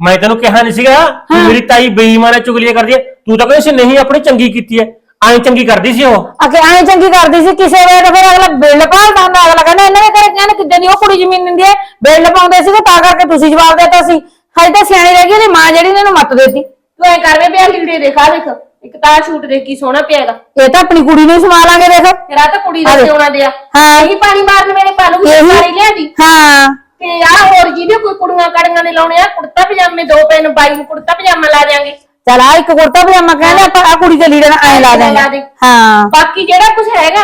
ਮੈਂ ਤੈਨੂੰ ਕਿਹਾ ਨਹੀਂ ਸੀਗਾ ਕਿ ਮੇਰੀ ਤਾਈ ਬੇਈਮਾਨ ਐ ਚੁਗਲੀਆਂ ਕਰਦੀ ਐ ਤੂੰ ਤਾਂ ਕਹਿੰਦੀ ਸੀ ਨਹੀਂ ਆਪਣੀ ਚੰਗੀ ਕੀਤੀ ਐ ਐਂ ਚੰਗੀ ਕਰਦੀ ਸੀ ਉਹ। ਅਕੇ ਐਂ ਚੰਗੀ ਕਰਦੀ ਸੀ ਕਿਸੇ ਵੇਲੇ ਤਾਂ ਫਿਰ ਅਗਲਾ ਬਿੱਲ ਭਾਲਦਾ ਹੁੰਦਾ ਅਗਲਾ ਕਹਿੰਦਾ ਇਹਨਾਂ ਦੇ ਘਰੇ ਕਹਿੰਦੇ ਕਿੱਦਾਂ ਦੀ ਉਹ ਕੁੜੀ ਜ਼ਮੀਨ ਦਿੰਦੀ ਹੈ ਬਿੱਲ ਪਾਉਂਦੇ ਸੀਗੇ ਤਾਂ ਕਰਕੇ ਤੁਸੀਂ ਜਵਾਬ ਦੇਤਾ ਸੀ। ਹਜੇ ਤਾਂ ਸਿਆਣੀ ਰਹਿ ਗਈ ਉਹਦੀ ਮਾਂ ਜਿਹੜੀ ਨੇ ਇਹਨੂੰ ਮੱਤ ਦੇਤੀ। ਤੂੰ ਐ ਕਰ ਵੇ ਬਿਆ ਲੀੜੇ ਦੇਖਾ ਦੇਖ ਇੱਕ ਤਾਂ ਆਹ ਸ਼ੂਟ ਦੇ ਕੀ ਸੋਹਣਾ ਪਿਆ ਇਹਦਾ। ਇਹ ਤਾਂ ਆਪਣੀ ਕੁੜੀ ਨੂੰ ਹੀ ਸਮਾ ਲਾਂਗੇ ਦੇਖ। ਆ ਤਾਂ ਕੁੜੀ ਦਾ ਅਰੇ। ਸਿਉਣਾ ਦਿਆ। ਹਾਂ। ਇਹੀ ਪਾਣੀ ਮਾਰਨ ਵੇਲੇ ਪਾ ਲੂਗੀ ਇਹੀ- ਸਾਰੀ ਲਿਆਂਦੀ। ਹਾਂ। ਤੇ ਆ ਹੋਰ ਜਿਹਦੇ ਕੋਈ ਕੁੜੀਆਂ ਕੜੀਆਂ ਦੇ ਲਾਉਣੇ ਆ ਕੁੜਤਾ ਪਜਾਮੇ ਦੋ ਪੈਨ ਬਾਈ ਨੂੰ ਕੁੜਤਾ ਪਜਾਮਾ ਲਾ ਦੇਾਂਗੇ ਚਲ ਆ ਇੱਕ ਕੁੜਤਾ ਪਜਾਮਾ ਕਹਿੰਦੇ ਆਪਾਂ ਆ ਕੁੜੀ ਦੇ ਲੀੜੇ ਨਾਲ ਐ ਲਾ ਲਾ ਦੇਣਾ। ਹਾਂ। ਬਾਕੀ ਜਿਹੜਾ ਕੁਝ ਹੈਗਾ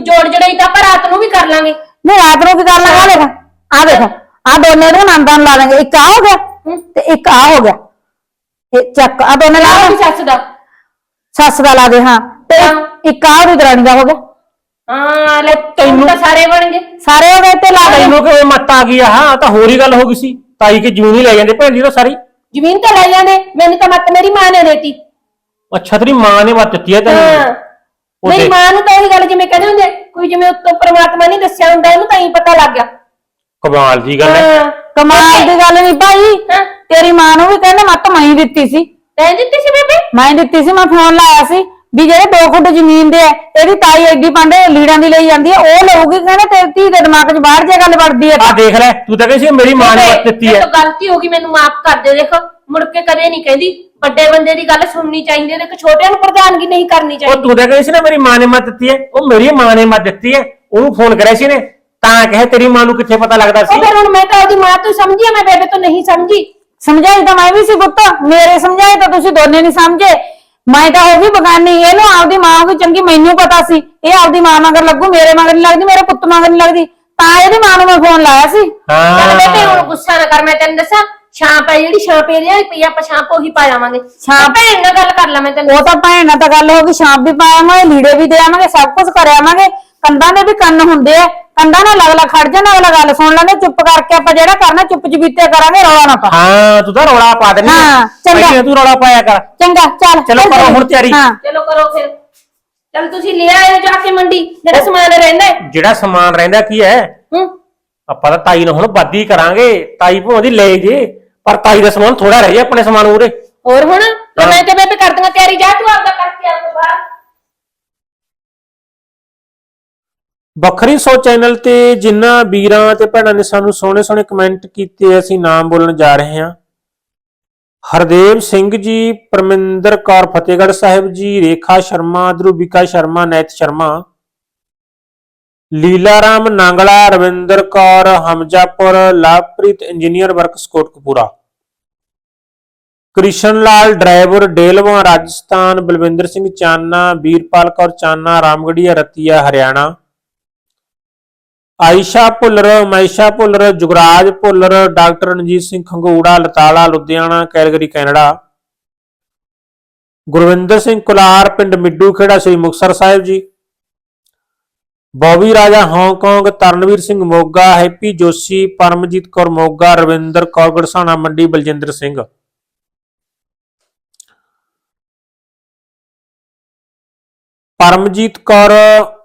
ਜੋੜ ਜੜਾਈ ਤਾਂ ਆਪਾਂ ਰਾਤ ਨੂੰ ਵੀ ਕਰ ਲਾਂਗੇ। ਨਹੀਂ ਰਾਤ ਨੂੰ ਕੀ ਕਰ ਲਾਂਗਾ? ਦੇਖ ਆ ਦੇਖ ਆ ਦੋਨੇ ਨੂੰ ਨੰਦਾਂ ਲਾ ਲਾਂਗੇ ਇੱਕ ਆ ਹੋ ਗਿਆ ਤੇ ਇੱਕ ਆ ਹੋ ਗਿਆ। ਇਹ ਚੱਕ ਆ ਦੋਨੇ ਲਾ ਸੱਸ ਦਾ। ਸੱਸ ਦਾ ਲਾ ਦੇ ਹਾਂ। ਤੇ ਇੱਕ ਆ ਉਹਦੀ ਦਰਾਣੀ ਦਾ ਹੋ ਗਿਆ ਹਾਂ ਲੈ ਤੈਨੂੰ ਤਾਂ ਸਾਰੇ ਬਣ ਗਏ ਸਾਰੇ ਗਏ ਤੇ ਲਾ ਦੇ। ਤੈਨੂੰ ਕਿਵੇਂ ਮੱਤ ਆ ਗਈ ਆ ਹਾਂ ਤਾਂ ਹੋਰ ਹੀ ਗੱਲ ਹੋ ਗਈ ਸੀ। ਤਾਈ ਕੇ ਜ਼ਮੀਨ ਹੀ ਲੈ ਜਾਂਦੇ ਭੈਣ ਦੀ ਤਾਂ ਸਾਰੀ। ਜ਼ਮੀਨ ਤਾਂ ਲੈ ਜਾਂਦੇ ਮੈਨੂੰ ਤਾਂ ਮੱਤ ਮੇਰੀ ਮਾਂ ਨੇ ਦੇਤੀ। ਅੱਛਾ ਤੇਰੀ ਮਾਂ ਨੇ ਮੱਤ ਦਿੱਤੀ ਹਾਂ ਤੈਨੂੰ। ਉਹ ਮੇਰੀ ਦੇਖ। ਮਾਂ ਨੂੰ ਤਾਂ ਉਹੀ ਗੱਲ ਜਿਵੇਂ ਕਹਿੰਦੇ ਹੁੰਦੇ ਕੋਈ ਜਿਵੇਂ ਉੱਤੋਂ ਪ੍ਰਮਾਤਮਾ ਨਹੀਂ ਦੱਸਿਆ ਹੁੰਦਾ ਉਹਨੂੰ ਤਾਂ ਹੀ ਪਤਾ ਲੱਗ ਗਿਆ। ਕਮਾਲ ਦੀ ਗੱਲ ਹਾਂ। ਕਮਾਲ ਦੀ ਗੱਲ ਨਹੀਂ ਭਾਈ। ਹਾਂ। ਤੇਰੀ ਮਾਂ ਨੂੰ ਵੀ ਕਹਿੰਦੇ ਮੱਤ ਮੈਂ ਹੀ ਦਿੱਤੀ ਸੀ। ਤੈਨੂੰ ਦਿੱਤੀ ਸੀ ਬੇਬੇ? ਮੈਂ ਹੀ ਦਿੱਤੀ ਸੀ ਮੈਂ ਫੋਨ ਲਾਇਆ ਸੀ ਵੀ ਜਿਹੜੇ ਦੋ ਖੁੱਡ ਜ਼ਮੀਨ ਦੇ ਆ ਇਹਦੀ ਤਾਈ ਐਡੀ ਪਾਂਡੇ ਲੀੜਾਂ ਦੀ ਲਈ ਜਾਂਦੀ ਹੈ ਉਹ ਲਊਗੀ ਕਹਿੰਦੇ ਤੇਰੀ ਧੀ ਦੇ ਦਿਮਾਗ 'ਚ ਬਾਹਰ ਜੇ ਗੱਲ ਵੜਦੀ ਹੈ ਆ ਤਾਂ। ਦੇਖ ਲੈ ਤੂੰ ਤਾਂ ਕਹਿੰਦੀ ਸੀ ਮੇਰੀ ਮਾਂ ਨੇ ਮੱਤ ਦਿੱਤੀ ਇਹ ਐ ਤਾਂ ਗਲਤੀ ਹੋ ਗਈ ਮੈਨੂੰ ਮਾਫ ਕਰ ਦੇ ਦੇਖ ਮੁੜ ਕੇ ਕਦੇ ਨਹੀਂ ਕਹਿੰਦੀ। ਵੱਡੇ ਬੰਦੇ ਦੀ ਗੱਲ ਸੁਣਨੀ ਚਾਹੀਦੀ ਹੈ ਤੇ ਛੋਟਿਆਂ ਨੂੰ ਪ੍ਰਧਾਨਗੀ ਨਹੀਂ ਕਰਨੀ ਉਹ ਚਾਹੀਦੀ। ਤੂੰ ਤਾਂ ਕਹਿੰਦੀ ਸੀ ਨਾ ਮੇਰੀ ਮਾਂ ਨੇ ਮੱਤ ਦਿੱਤੀ ਐ ਉਹ ਮੇਰੀ ਮਾਂ ਨੇ ਮੱਤ ਦਿੱਤੀ ਐ ਉਹਨੂੰ ਫੋਨ ਕਰਿਆ ਸੀ ਨੇ ਤਾਂ ਕਹੇ ਤੇਰੀ ਮਾਂ ਨੂੰ ਕਿੱਥੇ ਪਤਾ ਲੱਗਦਾ ਸੀ। ਉਹ ਫਿਰ ਹੁਣ ਮੈਂ ਤਾਂ ਉਹਦੀ ਮਾਂ ਤੋਂ ਸਮਝੀ ਆ, ਮੈਂ ਬੇਬੇ ਤੋਂ ਨਹੀਂ ਸਮਝੀ। ਸਮਝਾਈ ਤਾਂ ਮੈਂ ਵੀ ਸੀ ਪੁੱਤ ਮੇਰੇ ਸਮਝਾਏ ਤਾਂ ਤੁਸੀਂ ਦੋਨੇ ਨਹੀਂ ਸਮਝੇ। ਮੈਂ ਤਾਂ ਹੋ ਗਈ ਬਗਾਨੀ ਇਹਨੂੰ ਆਪਦੀ ਮਾਂ ਹੋਗੀ ਚੰਗੀ ਮੈਨੂੰ ਪਤਾ ਸੀ। ਇਹ ਆਪਦੀ ਮਾਂ ਮਗਰ ਲੱਗੂ ਮੇਰੇ ਮਗਰ ਨਹੀਂ ਲੱਗਦੀ ਮੇਰੇ ਪੁੱਤ ਮਗਰ ਨਹੀਂ ਲੱਗਦੀ। ਤਾਂ ਇਹਦੀ ਮਾਂ ਨੂੰ ਮੈਂ ਫੋਨ ਲਾਇਆ ਸੀ। ਚੱਲ ਹਾਂ ਹੁਣ ਗੁੱਸਾ ਨਾ ਕਰ ਮੈਂ ਤੈਨੂੰ ਦੱਸਾਂ ਛਾਂਪ ਹੈ ਜਿਹੜੀ ਛਾਂਪ ਇਹਦੇ ਵਾਲੀ ਪਈ ਆ, ਆਪਾਂ ਛਾਂਪ ਉਹੀ ਪਾ ਜਾਵਾਂਗੇ। ਛਾਂਪ- ਭੈਣ ਨਾਲ ਗੱਲ ਕਰ ਲਾ ਮੈਂ ਤੈਨੂੰ। ਉਹ ਤਾਂ ਭੈਣ ਨਾਲ ਤਾਂ ਗੱਲ ਹੋ ਗਈ ਸ਼ਾਮ ਵੀ ਪਾਵਾਂਗੇ ਲੀੜੇ ਵੀ ਦੇਵਾਂਗੇ ਸਭ ਕੁਝ ਕਰਿਆਵਾਂਗੇ ਕੰਧਾਂ ਦੇ ਵੀ ਕੰਨ ਹੁੰਦੇ ਆ। ਕੰਧਾਂ ਨਾਲ ਅਗਲਾ ਖੜ ਜਾਣਾ ਅਗਲਾ ਗੱਲ ਸੁਣ ਲੈਂਦੇ ਚੁੱਪ ਕਰਕੇ ਆਪਾਂ ਜਿਹੜਾ ਕਰਨਾ ਚੁੱਪ ਚਪੀਤੇ ਕਰਾਂਗੇ ਰੌਲਾ ਨਾ ਪਾ। ਹਾਂ ਤੂੰ ਤਾਂ ਰੌਲਾ ਪਾ ਦੇਣੀ ਹਾਂ, ਚੰਗਾ। ਪਹਿਲੇ ਤੂੰ ਰੌਲਾ ਪਾਇਆ ਕਰ। ਚੰਗਾ ਚੱਲ ਚਲੋ ਕਰੋ ਹੁਣ ਤਿਆਰੀ। ਹਾਂ। ਚਲੋ ਕਰੋ ਫਿਰ। ਚਲ ਤੁਸੀਂ ਲੈ ਆਇਓ ਜਾ ਕੇ ਮੰਡੀ ਜਿਹੜਾ ਸਮਾਨ ਰਹਿੰਦਾ ਹੈ। ਜਿਹੜਾ ਸਮਾਨ ਰਹਿੰਦਾ ਕੀ ਹੈ? ਹੂੰ। ਆਪਾਂ ਤਾਂ ਤਾਈ ਨੂੰ ਹੁਣ ਵਾਦੀ ਕਰਾਂਗੇ। ਤਾਈ ਭਾਵੇਂ ਦੀ ਲੈ ਜੇ ਪਰ ਤਾਈ ਦਾ ਸਮਾਨ ਥੋੜਾ ਰਹਿ ਜਾ ਆਪਣੇ ਸਮਾਨ ਉਰੇ। ਹੋਰ ਹੁਣ ਤੇ ਮੈਂ ਤੇ ਬੇਬੇ ਕਰ ਦਾਂਗਾ ਤਿਆਰੀ ਜਾ ਤੂੰ ਆਪਦਾ ਕਰਕੇ ਆ ਤੂੰ ਬਾਹਰ। ਵੱਖਰੀ ਸੋ ਚੈਨਲ ਤੇ ਜਿਨ੍ਹਾਂ ਵੀਰਾਂ ਤੇ ਭੈਣਾਂ ਨੇ ਸਾਨੂੰ ਸੋਹਣੇ ਸੋਹਣੇ ਕਮੈਂਟ ਕੀਤੇ, ਅਸੀਂ ਨਾਮ ਬੋਲਣ ਜਾ ਰਹੇ ਹਾਂ। Hardev Singh ji, Parminder Kaur, Fatehgarh Sahib ji, Rekha Sharma Dhrubika Sharma, Nait Sharma Leela Ram Nangla, Ravinder Kaur, Hamjapur, Labhpreet engineer works Kotkapura Krishan Lal driver, Delwa, Rajasthan, Balwinder Singh Chana, Veerpal Kaur Chana Ramgarhia Ratia, Haryana Ayesha Bhullar Maisha Bhullar, Jugraj Bhullar, doctor Ranjit Singh Khangura, Latala, Ludhiana, Calgary, Canada. Gurwinder Singh Kular, ਪਿੰਡ ਮਿੱਡੂ ਖੇੜਾ, ਸ੍ਰੀ ਮੁਕਤਸਰ ਸਾਹਿਬ ਜੀ। Bobby Raja Hong Kong, Taranveer Singh Moga, Happy Joshi, Paramjit Kaur Moga, Ravinder Kaur Garhsana, Mandi Baljinder Singh. Paramjit Kaur,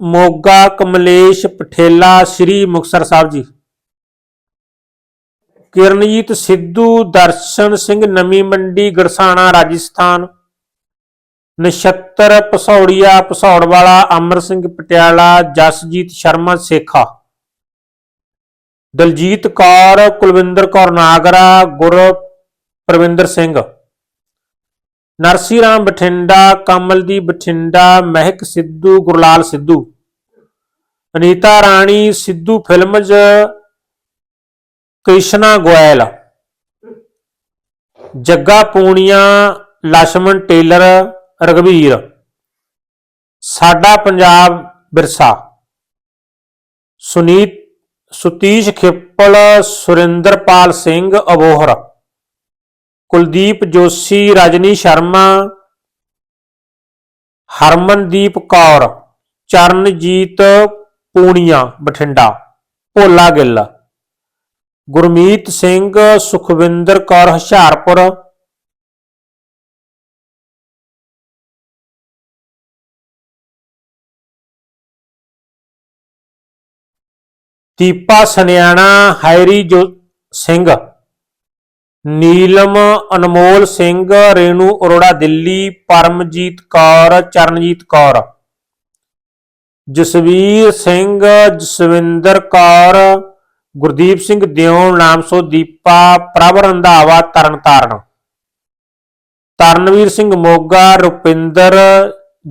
Moga, Kamlesh ਪਠੇਲਾ, ਸ੍ਰੀ ਮੁਕਤਸਰ ਸਾਹਿਬ ਜੀ। ਕਿਰਨਜੀਤ ਸਿੱਧੂ, ਦਰਸ਼ਨ ਸਿੰਘ ਨਵੀਂ ਮੰਡੀ, ਗੜਸਾਣਾ, ਰਾਜਸਥਾਨ। ਨਛੱਤਰ, ਪਸੌੜੀਆ ਪਸੌੜ ਵਾਲਾ ਅਮਰ ਸਿੰਘ ਪਟਿਆਲਾ, ਜਸਜੀਤ ਸ਼ਰਮਾ, ਸੇਖਾ। ਦਲਜੀਤ ਕੌਰ, ਕੁਲਵਿੰਦਰ ਕੌਰ ਨਾਗਰਾ, ਗੁਰ ਪ੍ਰਵਿੰਦਰ ਸਿੰਘ। ਨਰਸੀ ਰਾਮ ਬਠਿੰਡਾ ਕਮਲਦੀ Bathinda, Mehak Sidhu, Gurlal Sidhu. Anita Rani, Sidhu films, Krishna Goyal. Jagga Punia Lakshman tailor ਰਗਵੀਰ ਸਾਡਾ Punjab Birsa. Sunit, Sutish Khepal, Surinderpal Singh Abohar. Kuldeep Joshi, Rajni Sharma, Harmandeep Kaur, Charanjit Punia, Bathinda Bhola Gill Gurmeet Singh, Sukhwinder Kaur, Hoshiarpur, Deepa Saniana, Harry ਜੋ ਸਿੰਘ। ਨੀਲਮ ਅਨਮੋਲ ਸਿੰਘ, ਰੇਣੂ ਅਰੋੜਾ ਦਿੱਲੀ, ਪਰਮਜੀਤ ਕੌਰ, ਚਰਨਜੀਤ ਕੌਰ। ਜਸਵੀਰ ਸਿੰਘ, ਜਸਵਿੰਦਰ ਕੌਰ, ਗੁਰਦੀਪ ਸਿੰਘ ਦਿਓਣ ਨਾਮਸੋ ਦੀਪਾ, ਪ੍ਰਭ ਰੰਧਾਵਾ ਤਰਨਤਾਰਨ ਤਰਨਵੀਰ ਸਿੰਘ ਮੋਗਾ, ਰੁਪਿੰਦਰ,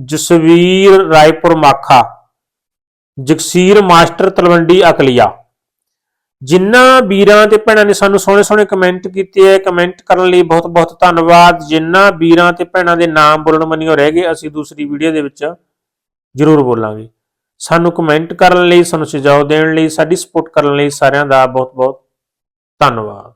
ਜਸਵੀਰ ਰਾਏਪੁਰ ਮਾਖਾ। ਜਗਸੀਰ ਮਾਸਟਰ ਤਲਵੰਡੀ ਅਕਲੀਆ। ਜਿਨ੍ਹਾਂ ਵੀਰਾਂ ਤੇ ਭੈਣਾਂ ਨੇ ਸਾਨੂੰ ਸੋਹਣੇ ਸੋਹਣੇ ਕਮੈਂਟ ਕੀਤੇ ਹੈ ਕਮੈਂਟ ਕਰਨ ਲਈ ਬਹੁਤ ਬਹੁਤ ਧੰਨਵਾਦ। ਜਿਨ੍ਹਾਂ ਵੀਰਾਂ ਤੇ ਭੈਣਾਂ ਦੇ ਨਾਮ ਬੋਲਣ ਮੰਨਿਓ ਰਹਿ ਗਏ, ਅਸੀਂ ਦੂਸਰੀ ਵੀਡੀਓ ਦੇ ਵਿੱਚ ਜ਼ਰੂਰ ਬੋਲਾਂਗੇ। ਸਾਨੂੰ ਕਮੈਂਟ ਕਰਨ ਲਈ, ਸਾਨੂੰ ਸੁਝਾਅ ਦੇਣ ਲਈ, ਸਾਡੀ ਸਪੋਰਟ ਕਰਨ ਲਈ ਸਾਰਿਆਂ ਦਾ ਬਹੁਤ ਬਹੁਤ ਧੰਨਵਾਦ।